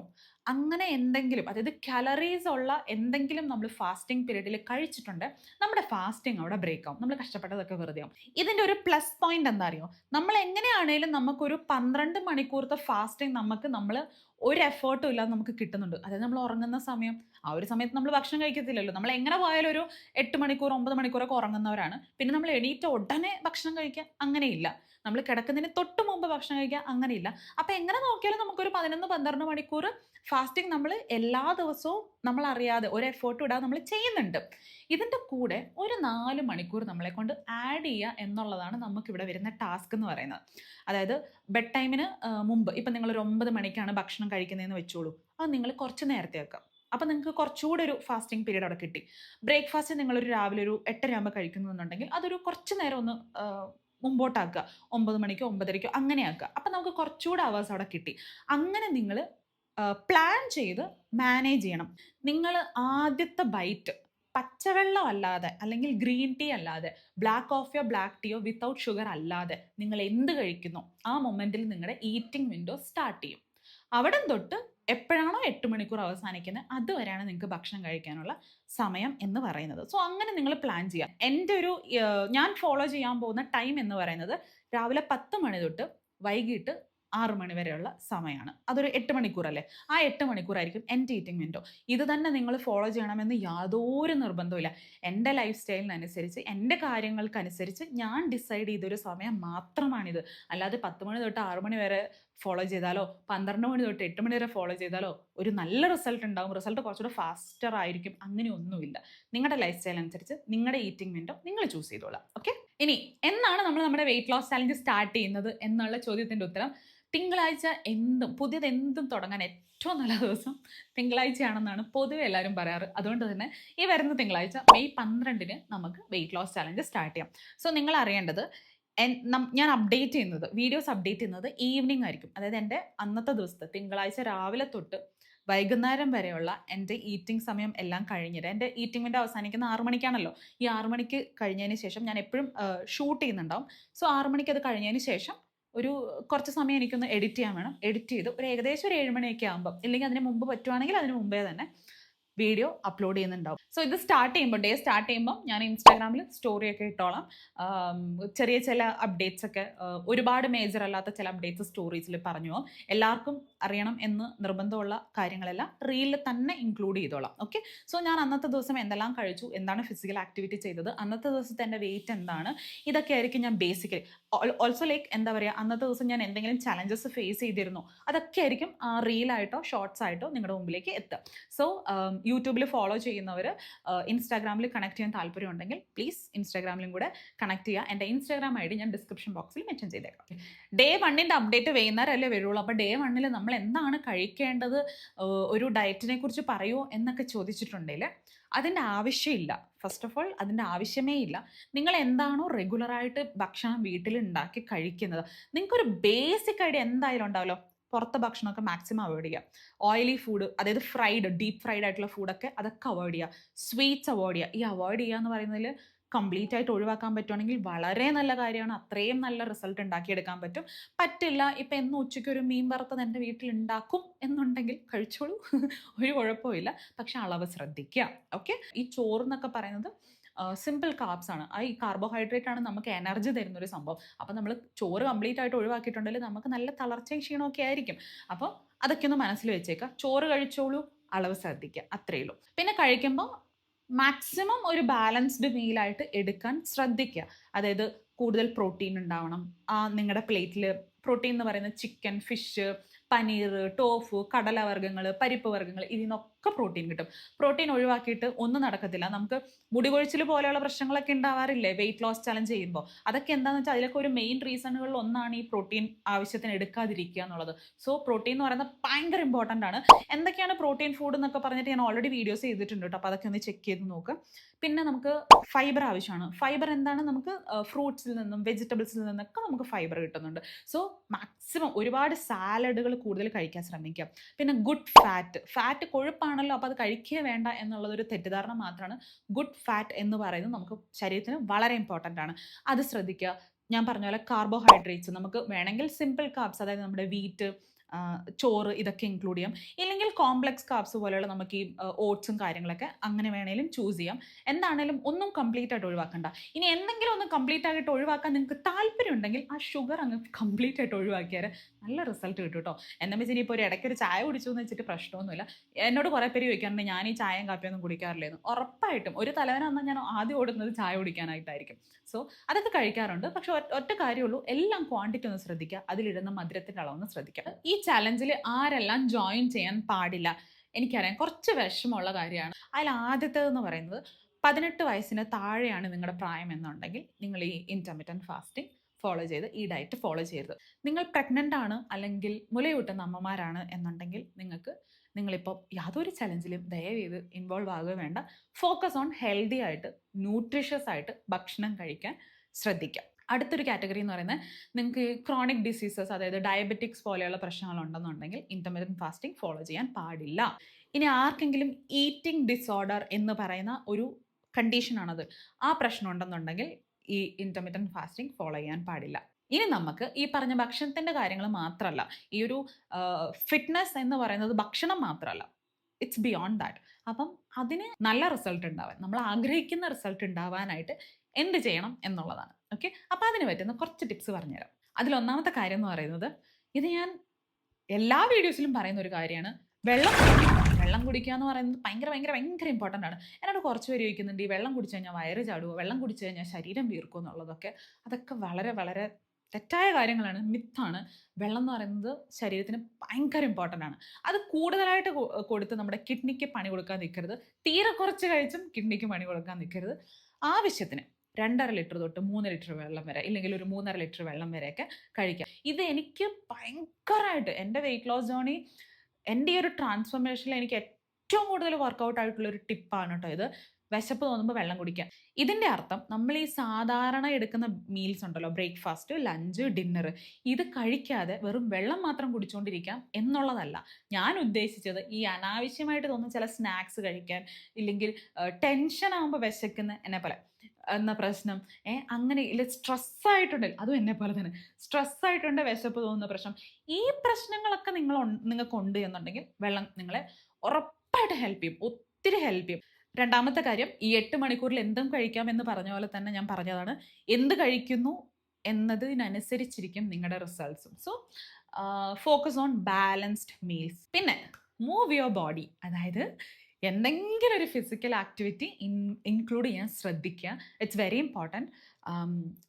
അങ്ങനെ എന്തെങ്കിലും അതായത് കലറീസ് ഉള്ള എന്തെങ്കിലും നമ്മൾ ഫാസ്റ്റിംഗ് പീരീഡിൽ കഴിച്ചിട്ടുണ്ട് നമ്മുടെ ഫാസ്റ്റിംഗ് അവിടെ ബ്രേക്ക് ആവും. നമ്മൾ കഷ്ടപ്പെട്ടതൊക്കെ വെറുതെ ആവും. ഇതിന്റെ ഒരു പ്ലസ് പോയിന്റ് എന്താ അറിയോ നമ്മൾ എങ്ങനെയാണേലും നമുക്കൊരു പന്ത്രണ്ട് മണിക്കൂറത്തെ ഫാസ്റ്റിംഗ് നമുക്ക് നമ്മൾ ഒരു എഫേർട്ടും ഇല്ലാതെ നമുക്ക് കിട്ടുന്നുണ്ട്. അതായത് നമ്മൾ ഉറങ്ങുന്ന സമയം ആ ഒരു സമയത്ത് നമ്മൾ ഭക്ഷണം കഴിക്കത്തില്ലല്ലോ. നമ്മൾ എങ്ങനെ പോയാലും ഒരു എട്ട് മണിക്കൂർ ഒമ്പത് മണിക്കൂറൊക്കെ ഉറങ്ങുന്നവരാണ്. പിന്നെ നമ്മൾ എണീറ്റ ഉടനെ ഭക്ഷണം കഴിക്കുക അങ്ങനെയില്ല. നമ്മൾ കിടക്കുന്നതിന് തൊട്ട് മുമ്പ് ഭക്ഷണം കഴിക്കുക അങ്ങനെയില്ല. അപ്പം എങ്ങനെ നോക്കിയാലും നമുക്കൊരു പതിനൊന്ന് പന്ത്രണ്ട് മണിക്കൂർ ഫാസ്റ്റിംഗ് നമ്മൾ എല്ലാ ദിവസവും നമ്മൾ അറിയാതെ ഒരു എഫേർട്ട് ഇടാതെ നമ്മൾ ചെയ്യുന്നുണ്ട്. ഇതിന്റെ കൂടെ ഒരു നാല് മണിക്കൂർ നമ്മളെ കൊണ്ട് ആഡ് ചെയ്യുക എന്നുള്ളതാണ് നമുക്കിവിടെ വരുന്ന ടാസ്ക് എന്ന് പറയുന്നത്. അതായത് ബെഡ് ടൈമിന് മുമ്പ് ഇപ്പം നിങ്ങളൊരു ഒമ്പത് മണിക്കാണ് ഭക്ഷണം കഴിക്കുന്നതെന്ന് വെച്ചോളൂ. അത് നിങ്ങൾ കുറച്ച് നേരത്തെ വെക്കാം അപ്പം നിങ്ങൾക്ക് കുറച്ചുകൂടെ ഒരു ഫാസ്റ്റിംഗ് പീരീഡ് അവിടെ കിട്ടി. ബ്രേക്ക്ഫാസ്റ്റ് നിങ്ങളൊരു രാവിലെ ഒരു എട്ടര ആകുമ്പോൾ കഴിക്കുന്നുണ്ടെങ്കിൽ അതൊരു കുറച്ച് നേരം ഒന്ന് മുമ്പോട്ടാക്കുക. ഒമ്പത് മണിക്കോ ഒമ്പതരയ്ക്കോ അങ്ങനെ ആക്കുക. അപ്പം നമുക്ക് കുറച്ചുകൂടെ അവേഴ്സ് അവിടെ കിട്ടി. അങ്ങനെ നിങ്ങൾ പ്ലാൻ ചെയ്ത് മാനേജ് ചെയ്യണം. നിങ്ങൾ ആദ്യത്തെ ബൈറ്റ് പച്ചവെള്ളം അല്ലാതെ അല്ലെങ്കിൽ ഗ്രീൻ ടീ അല്ലാതെ ബ്ലാക്ക് കോഫിയോ ബ്ലാക്ക് ടീയോ വിത്തൗട്ട് ഷുഗർ അല്ലാതെ നിങ്ങൾ എന്ത് കഴിക്കുന്നു? ആ മൊമെന്റിൽ നിങ്ങളുടെ ഈറ്റിംഗ് വിൻഡോ സ്റ്റാർട്ട് ചെയ്യും. അവിടം തൊട്ട് എപ്പോഴാണോ എട്ട് മണിക്കൂർ അവസാനിക്കുന്നത് അതുവരെയാണ് നിങ്ങൾക്ക് ഭക്ഷണം കഴിക്കാനുള്ള സമയം എന്ന് പറയുന്നത്. സോ അങ്ങനെ നിങ്ങൾ പ്ലാൻ ചെയ്യാം എന്റെ ഒരു ഞാൻ ഫോളോ ചെയ്യാൻ പോകുന്ന ടൈം എന്ന് പറയുന്നത് രാവിലെ പത്ത് മണി തൊട്ട് വൈകിട്ട് ആറ് മണി വരെയുള്ള സമയമാണ് അതൊരു എട്ട് മണിക്കൂറല്ലേ? ആ എട്ട് മണിക്കൂറായിരിക്കും എന്റെ ഈറ്റിംഗ് വിൻഡോ ഇത് തന്നെ നിങ്ങൾ ഫോളോ ചെയ്യണമെന്ന് യാതൊരു നിർബന്ധമില്ല എന്റെ ലൈഫ് സ്റ്റൈലിനനുസരിച്ച് എന്റെ കാര്യങ്ങൾക്കനുസരിച്ച് ഞാൻ ഡിസൈഡ് ചെയ്തൊരു സമയം മാത്രമാണിത്. അല്ലാതെ പത്ത് മണി തൊട്ട് ആറ് മണി വരെ ഫോളോ ചെയ്താലോ പന്ത്രണ്ട് മണി തൊട്ട് എട്ട് മണി വരെ ഫോളോ ചെയ്താലോ ഒരു നല്ല റിസൾട്ട് ഉണ്ടാകും റിസൾട്ട് കുറച്ചുകൂടെ ഫാസ്റ്റർ ആയിരിക്കും. അങ്ങനെയൊന്നുമില്ല നിങ്ങളുടെ ലൈഫ് സ്റ്റൈൽ അനുസരിച്ച് നിങ്ങളുടെ ഈറ്റിംഗ് വിൻഡോ നിങ്ങൾ ചൂസ് ചെയ്തോളാം. ഓക്കെ ഇനി എന്നാണ് നമ്മൾ നമ്മുടെ വെയിറ്റ് ലോസ് ചാലഞ്ച് സ്റ്റാർട്ട് ചെയ്യുന്നത് എന്നുള്ള ചോദ്യത്തിന്റെ ഉത്തരം? തിങ്കളാഴ്ച എന്തും പുതിയത് എന്തും തുടങ്ങാൻ ഏറ്റവും നല്ല ദിവസം തിങ്കളാഴ്ചയാണെന്നാണ് പൊതുവെ എല്ലാവരും പറയാറ്. അതുകൊണ്ട് തന്നെ ഈ വരുന്ന തിങ്കളാഴ്ച മെയ് പന്ത്രണ്ടിന് നമുക്ക് വെയിറ്റ് ലോസ് ചാലഞ്ച് സ്റ്റാർട്ട് ചെയ്യാം. സോ നിങ്ങൾ അറിയേണ്ടത് ഞാൻ അപ്ഡേറ്റ് ചെയ്യുന്നത് വീഡിയോസ് അപ്ഡേറ്റ് ചെയ്യുന്നത് ഈവനിങ് ആയിരിക്കും. അതായത് എന്റെ അന്നത്തെ ദിവസത്തെ തിങ്കളാഴ്ച രാവിലെ തൊട്ട് വൈകുന്നേരം വരെയുള്ള എന്റെ ഈറ്റിംഗ് സമയം എല്ലാം കഴിഞ്ഞിട്ട് എന്റെ ഈറ്റിംഗ് വിന്റെ അവസാനിക്കുന്ന ആറു മണിക്കാണല്ലോ. ഈ ആറു മണിക്ക് കഴിഞ്ഞതിന് ശേഷം ഞാൻ എപ്പോഴും ഷൂട്ട് ചെയ്യുന്നുണ്ടാവും. സോ ആറു മണിക്ക് അത് കഴിഞ്ഞതിന് ശേഷം ഒരു കുറച്ച് സമയം എനിക്കൊന്ന് എഡിറ്റ് ചെയ്യാൻ വേണം. എഡിറ്റ് ചെയ്ത് ഒരു ഏകദേശം ഒരു ഏഴ് മണിയൊക്കെ ആകുമ്പോൾ ഇല്ലെങ്കിൽ അതിന് മുമ്പ് പറ്റുവാണെങ്കിൽ അതിന് മുമ്പേ തന്നെ വീഡിയോ അപ്ലോഡ് ചെയ്യുന്നുണ്ടാവും. സോ ഇത് സ്റ്റാർട്ട് ചെയ്യുമ്പോൾ ഡേ സ്റ്റാർട്ട് ചെയ്യുമ്പോൾ ഞാൻ ഇൻസ്റ്റാഗ്രാമിൽ സ്റ്റോറി ഒക്കെ ഇട്ടോളാം. ചെറിയ ചില അപ്ഡേറ്റ്സ് ഒക്കെ ഒരുപാട് മേജർ അല്ലാത്ത ചില അപ്ഡേറ്റ്സ് സ്റ്റോറീസിൽ പറഞ്ഞു പോകും. എല്ലാവർക്കും അറിയണം എന്ന് നിർബന്ധമുള്ള കാര്യങ്ങളെല്ലാം റീലിൽ തന്നെ ഇൻക്ലൂഡ് ചെയ്തോളാം. ഓക്കെ സോ ഞാൻ അന്നത്തെ ദിവസം എന്തെല്ലാം കഴിച്ചു എന്താണ് ഫിസിക്കൽ ആക്ടിവിറ്റി ചെയ്തത് അന്നത്തെ ദിവസത്തെ എന്റെ വെയിറ്റ് എന്താണ് ഇതൊക്കെ ആയിരിക്കും ഞാൻ ബേസിക്കലി ഓൾസോ ലൈക്ക് എന്താ പറയുക അന്നത്തെ ദിവസം ഞാൻ എന്തെങ്കിലും ചലഞ്ചസ് ഫേസ് ചെയ്തിരുന്നു അതൊക്കെ ആയിരിക്കും റീലായിട്ടോ ഷോർട്സ് ആയിട്ടോ നിങ്ങളുടെ മുമ്പിലേക്ക് എത്തുക. സോ യൂട്യൂബിൽ ഫോളോ ചെയ്യുന്നവർ ഇൻസ്റ്റാഗ്രാമിൽ കണക്ട് ചെയ്യാൻ താല്പര്യം ഉണ്ടെങ്കിൽ പ്ലീസ് ഇൻസ്റ്റാഗ്രാമിലും കൂടെ കണക്ട് ചെയ്യുക. എന്റെ ഇൻസ്റ്റാഗ്രാം ഐ ഡി ഞാൻ ഡിസ്ക്രിപ്ഷൻ ബോക്സിൽ മെൻഷൻ ചെയ്തേക്കാം. ഡേ വണ്ണിന്റെ അപ്ഡേറ്റ് വൈകുന്നേരമല്ലേ വരുള്ളൂ? അപ്പോൾ ഡേ വണ്ണിൽ നമ്മൾ എന്താണ് കഴിക്കേണ്ടത്? ഒരു ഡയറ്റിനെ കുറിച്ച് പറയുമോ എന്നൊക്കെ ചോദിച്ചിട്ടുണ്ടെങ്കിൽ അതിന്റെ ആവശ്യമില്ല. ഫസ്റ്റ് ഓഫ് ഓൾ അതിന്റെ ആവശ്യമേ ഇല്ല. നിങ്ങൾ എന്താണോ റെഗുലറായിട്ട് ഭക്ഷണം വീട്ടിൽ ഉണ്ടാക്കി കഴിക്കുന്നത്? നിങ്ങൾക്കൊരു ബേസിക് ഐഡിയ എന്തായാലും ഉണ്ടാവല്ലോ? പുറത്തെ ഭക്ഷണമൊക്കെ മാക്സിമം അവോയ്ഡ് ചെയ്യുക. ഓയിലി ഫുഡ് അതായത് ഫ്രൈഡ് ഡീപ്പ് ഫ്രൈഡ് ആയിട്ടുള്ള ഫുഡൊക്കെ അതൊക്കെ അവോയ്ഡ് ചെയ്യുക. സ്വീറ്റ്സ് അവോയ്ഡ് ചെയ്യുക. ഈ അവോയ്ഡ് ചെയ്യുക എന്ന് പറയുന്നതിൽ കംപ്ലീറ്റ് ആയിട്ട് ഒഴിവാക്കാൻ പറ്റുവാണെങ്കിൽ വളരെ നല്ല കാര്യമാണ്. അത്രയും നല്ല റിസൾട്ട് ഉണ്ടാക്കിയെടുക്കാൻ പറ്റും. പറ്റില്ല ഇപ്പം എന്ന് ഉച്ചയ്ക്ക് ഒരു മീൻ വറുത്തത് എന്റെ വീട്ടിൽ ഉണ്ടാക്കും എന്നുണ്ടെങ്കിൽ കഴിച്ചോളൂ. ഒരു കുഴപ്പമില്ല പക്ഷെ അളവ് ശ്രദ്ധിക്കുക. ഓക്കെ ഈ ചോറ് എന്നൊക്കെ പറയുന്നത് സിമ്പിൾ കാർബ്സ് ആണ്. ഈ കാർബോഹൈഡ്രേറ്റ് ആണ് നമുക്ക് എനർജി തരുന്ന ഒരു സംഭവം. അപ്പം നമ്മൾ ചോറ് കംപ്ലീറ്റ് ആയിട്ട് ഒഴിവാക്കിയിട്ടുണ്ടെങ്കിൽ നമുക്ക് നല്ല തളർച്ചയും ക്ഷീണമൊക്കെ ആയിരിക്കും. അപ്പോൾ അതൊക്കെ ഒന്ന് മനസ്സിൽ വെച്ചേക്കുക ചോറ് കഴിച്ചോളൂ അളവ് ശ്രദ്ധിക്കുക അത്രയേ ഉള്ളൂ. പിന്നെ കഴിക്കുമ്പോൾ മാക്സിമം ഒരു ബാലൻസ്ഡ് മീലായിട്ട് എടുക്കാൻ ശ്രദ്ധിക്കുക അതായത് കൂടുതൽ പ്രോട്ടീൻ ഉണ്ടാവണം. ആ നിങ്ങളുടെ പ്ലേറ്റിൽ പ്രോട്ടീൻ എന്ന് പറയുന്ന ചിക്കൻ ഫിഷ് പനീർ ടോഫു കടലവർഗങ്ങൾ പരിപ്പ് വർഗങ്ങൾ ഇതിൽ നിന്നൊക്കെ പ്രോട്ടീൻ കിട്ടും. പ്രോട്ടീൻ ഒഴിവാക്കിയിട്ട് ഒന്നും നടക്കത്തില്ല. നമുക്ക് മുടി കൊഴിച്ചിൽ പോലെയുള്ള പ്രശ്നങ്ങളൊക്കെ ഉണ്ടാവാറില്ലേ? വെയിറ്റ് ലോസ് ചലഞ്ച് ചെയ്യുമ്പോൾ അതൊക്കെ എന്താണെന്ന് വെച്ചാൽ അതിലൊക്കെ ഒരു മെയിൻ റീസണുകളിൽ ഒന്നാണ് ഈ പ്രോട്ടീൻ ആവശ്യത്തിന് എടുക്കാതിരിക്കുക എന്നുള്ളത്. സോ പ്രോട്ടീൻ എന്ന് പറയുന്നത് ഭയങ്കര ഇമ്പോർട്ടന്റ് ആണ്. എന്തൊക്കെയാണ് പ്രോട്ടീൻ ഫുഡ് എന്നൊക്കെ പറഞ്ഞിട്ട് ഞാൻ ഓൾറെഡി വീഡിയോസ് ചെയ്തിട്ടുണ്ട് കേട്ടോ. അപ്പോൾ അതൊക്കെ ഒന്ന് ചെക്ക് ചെയ്ത് നോക്കുക പിന്നെ നമുക്ക് ഫൈബർ ആവശ്യമാണ്. ഫൈബർ എന്താണ്? നമുക്ക് ഫ്രൂട്ട്സിൽ നിന്നും വെജിറ്റബിൾസിൽ നിന്നൊക്കെ നമുക്ക് ഫൈബർ കിട്ടുന്നുണ്ട്. സോ മാക്സിമം ഒരുപാട് സാലഡുകൾ കൂടുതൽ കഴിക്കാൻ ശ്രമിക്കുക പിന്നെ ഗുഡ് ഫാറ്റ് ഫാറ്റ് കൊഴുപ്പാണല്ലോ അപ്പോൾ അത് കഴിക്കുക വേണ്ട എന്നുള്ളതൊരു തെറ്റിദ്ധാരണ മാത്രമാണ് ഗുഡ് ഫാറ്റ് എന്ന് പറയുന്നത് നമുക്ക് ശരീരത്തിന് വളരെ ഇമ്പോർട്ടന്റ് ആണ്. അത് ശ്രദ്ധിക്കുക ഞാൻ പറഞ്ഞ പോലെ കാർബോഹൈഡ്രേറ്റ്സ് നമുക്ക് വേണമെങ്കിൽ സിമ്പിൾ കാർബ്സ് അതായത് നമ്മുടെ വീറ്റ് ചോറ് ഇതൊക്കെ ഇൻക്ലൂഡ് ചെയ്യാം. ഇല്ലെങ്കിൽ കോംപ്ലക്സ് കാർബ്സ് പോലെയുള്ള നമുക്ക് ഈ ഓട്സും കാര്യങ്ങളൊക്കെ അങ്ങനെ വേണേലും ചൂസ് ചെയ്യാം. എന്താണേലും ഒന്നും കംപ്ലീറ്റ് ആയിട്ട് ഒഴിവാക്കണ്ട. ഇനി എന്തെങ്കിലും ഒന്ന് കംപ്ലീറ്റ് ആയിട്ട് ഒഴിവാക്കാൻ നിങ്ങൾക്ക് താല്പര്യം ഉണ്ടെങ്കിൽ ആ ഷുഗർ അങ്ങ് കംപ്ലീറ്റ് ആയിട്ട് ഒഴിവാക്കിയാൽ നല്ല റിസൾട്ട് കിട്ടും കേട്ടോ എന്നെ വെച്ചാൽ ഇപ്പോൾ ഒരു ഇടയ്ക്ക് ഒരു ചായ കുടിച്ചു എന്ന് വെച്ചിട്ട് പ്രശ്നമൊന്നുമില്ല. എന്നോട് കുറേ പേര് ചോദിക്കാറുണ്ട് ഞാൻ ഈ ചായയും കാപ്പിയൊന്നും കുടിക്കാറില്ലായിരുന്നു ഉറപ്പായിട്ടും ഒരു തലവന വന്നാൽ ഞാൻ ആദ്യം ഓടുന്നത് ചായ കുടിക്കാനായിട്ടായിരിക്കും. സോ അതൊക്കെ കഴിക്കാറുണ്ട്. പക്ഷെ ഒറ്റ- കാര്യമുള്ളൂ. എല്ലാം ക്വാണ്ടിറ്റി ഒന്ന് ശ്രദ്ധിക്കുക. അതിലിടുന്ന മധുരത്തിന്റെ അളവൊന്ന് ശ്രദ്ധിക്കുക. ഈ ചലഞ്ചിൽ ആരെല്ലാം ജോയിൻ ചെയ്യാൻ പാടില്ല? എനിക്കറിയാം. കുറച്ച് വിഷമമുള്ള കാര്യമാണ്. അതിൽ ആദ്യത്തേതെന്ന് പറയുന്നത് പതിനെട്ട് വയസ്സിന് താഴെയാണ് നിങ്ങളുടെ പ്രായം എന്നുണ്ടെങ്കിൽ നിങ്ങൾ ഈ ഇന്റർമീഡിയന്റ് ഫാസ്റ്റിംഗ് ഫോളോ ചെയ്ത് ഈ ഡയറ്റ് ഫോളോ ചെയ്യരുത്. നിങ്ങൾ പ്രഗ്നന്റ് ആണ് അല്ലെങ്കിൽ മുലയൂട്ടുന്ന അമ്മമാരാണ് എന്നുണ്ടെങ്കിൽ നിങ്ങൾക്ക് നിങ്ങളിപ്പോൾ യാതൊരു ചലഞ്ചിലും ദയവ് ചെയ്ത് ഇൻവോൾവ് ആകുക വേണ്ട. ഫോക്കസ് ഓൺ ഹെൽത്തി ആയിട്ട് ന്യൂട്രീഷ്യസ് ആയിട്ട് ഭക്ഷണം കഴിക്കാൻ ശ്രദ്ധിക്കാം. അടുത്തൊരു കാറ്റഗറി എന്ന് പറയുന്നത് നിങ്ങൾക്ക് ക്രോണിക് ഡിസീസസ് അതായത് ഡയബറ്റിക്സ് പോലെയുള്ള പ്രശ്നങ്ങൾ ഉണ്ടെന്നുണ്ടെങ്കിൽ ഇന്റർമീഡിയറ്റ് ഫാസ്റ്റിംഗ് ഫോളോ ചെയ്യാൻ പാടില്ല. ഇനി ആർക്കെങ്കിലും ഈറ്റിംഗ് ഡിസോർഡർ എന്ന് പറയുന്ന ഒരു കണ്ടീഷനാണത് ആ പ്രശ്നം ഉണ്ടെന്നുണ്ടെങ്കിൽ ഈ ഇന്റർമീഡിയറ്റ് ഫാസ്റ്റിംഗ് ഫോളോ ചെയ്യാൻ പാടില്ല. ഇനി നമുക്ക് ഈ പറഞ്ഞ ഭക്ഷണത്തിന്റെ കാര്യങ്ങൾ മാത്രമല്ല ഈ ഒരു ഫിറ്റ്നസ് എന്ന് പറയുന്നത് ഭക്ഷണം മാത്രമല്ല. ഇറ്റ്സ് ബിയോണ്ട് ദാറ്റ് അപ്പം അതിന് നല്ല റിസൾട്ട് ഉണ്ടാവാൻ നമ്മൾ ആഗ്രഹിക്കുന്ന റിസൾട്ട് ഉണ്ടാവാനായിട്ട് എന്ത് ചെയ്യണം എന്നുള്ളതാണ്. ഓക്കെ അപ്പോൾ അതിന് പറ്റുന്ന കുറച്ച് ടിപ്സ് പറഞ്ഞുതരാം. അതിലൊന്നാമത്തെ കാര്യം എന്ന് പറയുന്നത് ഇത് ഞാൻ എല്ലാ വീഡിയോസിലും പറയുന്ന ഒരു കാര്യമാണ്. വെള്ളം വെള്ളം കുടിക്കുക എന്ന് പറയുന്നത് ഭയങ്കര ഭയങ്കര ഭയങ്കര ഇമ്പോർട്ടന്റ് ആണ്. എന്നോട് കുറച്ച് പേര് ചോദിക്കുന്നുണ്ട് ഈ വെള്ളം കുടിച്ചു കഴിഞ്ഞാൽ വയറ് ചാടുമോ വെള്ളം കുടിച്ചു കഴിഞ്ഞാൽ ശരീരം വീർക്കും എന്നുള്ളതൊക്കെ അതൊക്കെ വളരെ വളരെ തെറ്റായ കാര്യങ്ങളാണ് മിത്താണ്. വെള്ളം എന്ന് പറയുന്നത് ശരീരത്തിന് ഭയങ്കര ഇമ്പോർട്ടന്റ് ആണ്. അത് കൂടുതലായിട്ട് കൊടുത്ത് നമ്മുടെ കിഡ്നിക്ക് പണി കൊടുക്കാൻ നിൽക്കരുത് തീരെ കുറച്ച് കഴിച്ചും കിഡ്നിക്ക് പണി കൊടുക്കാൻ നിൽക്കരുത് ആവശ്യത്തിന് രണ്ടര ലിറ്റർ തൊട്ട് മൂന്ന് ലിറ്റർ വെള്ളം വരെ ഇല്ലെങ്കിൽ ഒരു മൂന്നര ലിറ്റർ വെള്ളം വരെയൊക്കെ കഴിക്കാം. ഇത് എനിക്ക് ഭയങ്കരമായിട്ട് എന്റെ വെയിറ്റ് ലോസ് ജേണി എന്റെ ഈ ഒരു ട്രാൻസ്ഫോർമേഷനിൽ എനിക്ക് ഏറ്റവും കൂടുതൽ വർക്കൗട്ട് ആയിട്ടുള്ള ഒരു ടിപ്പാണ് കേട്ടോ ഇത്. വിശപ്പ് തോന്നുമ്പോൾ വെള്ളം കുടിക്കുക. ഇതിന്റെ അർത്ഥം നമ്മൾ ഈ സാധാരണ എടുക്കുന്ന മീൽസ് ഉണ്ടല്ലോ ബ്രേക്ക്ഫാസ്റ്റ് ലഞ്ച് ഡിന്നർ ഇത് കഴിക്കാതെ വെറും വെള്ളം മാത്രം കുടിച്ചുകൊണ്ടിരിക്കാം എന്നുള്ളതല്ല. ഞാൻ ഉദ്ദേശിച്ചത് ഈ അനാവശ്യമായിട്ട് തോന്നുന്ന ചില സ്നാക്സ് കഴിക്കാൻ ഇല്ലെങ്കിൽ ടെൻഷൻ ആകുമ്പോൾ വിശക്കുന്ന എന്നെ പോലെ എന്ന പ്രശ്നം ഏ അങ്ങനെ ഇല്ല സ്ട്രെസ് ആയിട്ടുണ്ട് അതും എന്നെ പോലെ തന്നെ. സ്ട്രെസ് ആയിട്ടുണ്ട് വിശപ്പ് തോന്നുന്ന പ്രശ്നം. ഈ പ്രശ്നങ്ങളൊക്കെ നിങ്ങൾ നിങ്ങൾക്ക് ഉണ്ട് എന്നുണ്ടെങ്കിൽ വെള്ളം നിങ്ങളെ ഉറപ്പായിട്ട് ഹെൽപ്പ് ചെയ്യും ഒത്തിരി ഹെൽപ്പ് ചെയ്യും. രണ്ടാമത്തെ കാര്യം ഈ എട്ട് മണിക്കൂറിൽ എന്തും കഴിക്കാം എന്ന് പറഞ്ഞ പോലെ തന്നെ ഞാൻ പറഞ്ഞതാണ്. എന്ത് കഴിക്കുന്നു എന്നതിനനുസരിച്ചിരിക്കും നിങ്ങളുടെ റിസൾട്ട്സും so focus on balanced meals പിന്നെ മൂവ് യുവർ ബോഡി അതായത് എന്തെങ്കിലും ഒരു ഫിസിക്കൽ ആക്ടിവിറ്റി ഇൻ ഇൻക്ലൂഡ് ചെയ്യാൻ ശ്രദ്ധിക്കുക. ഇറ്റ്സ് വെരി ഇമ്പോർട്ടന്റ്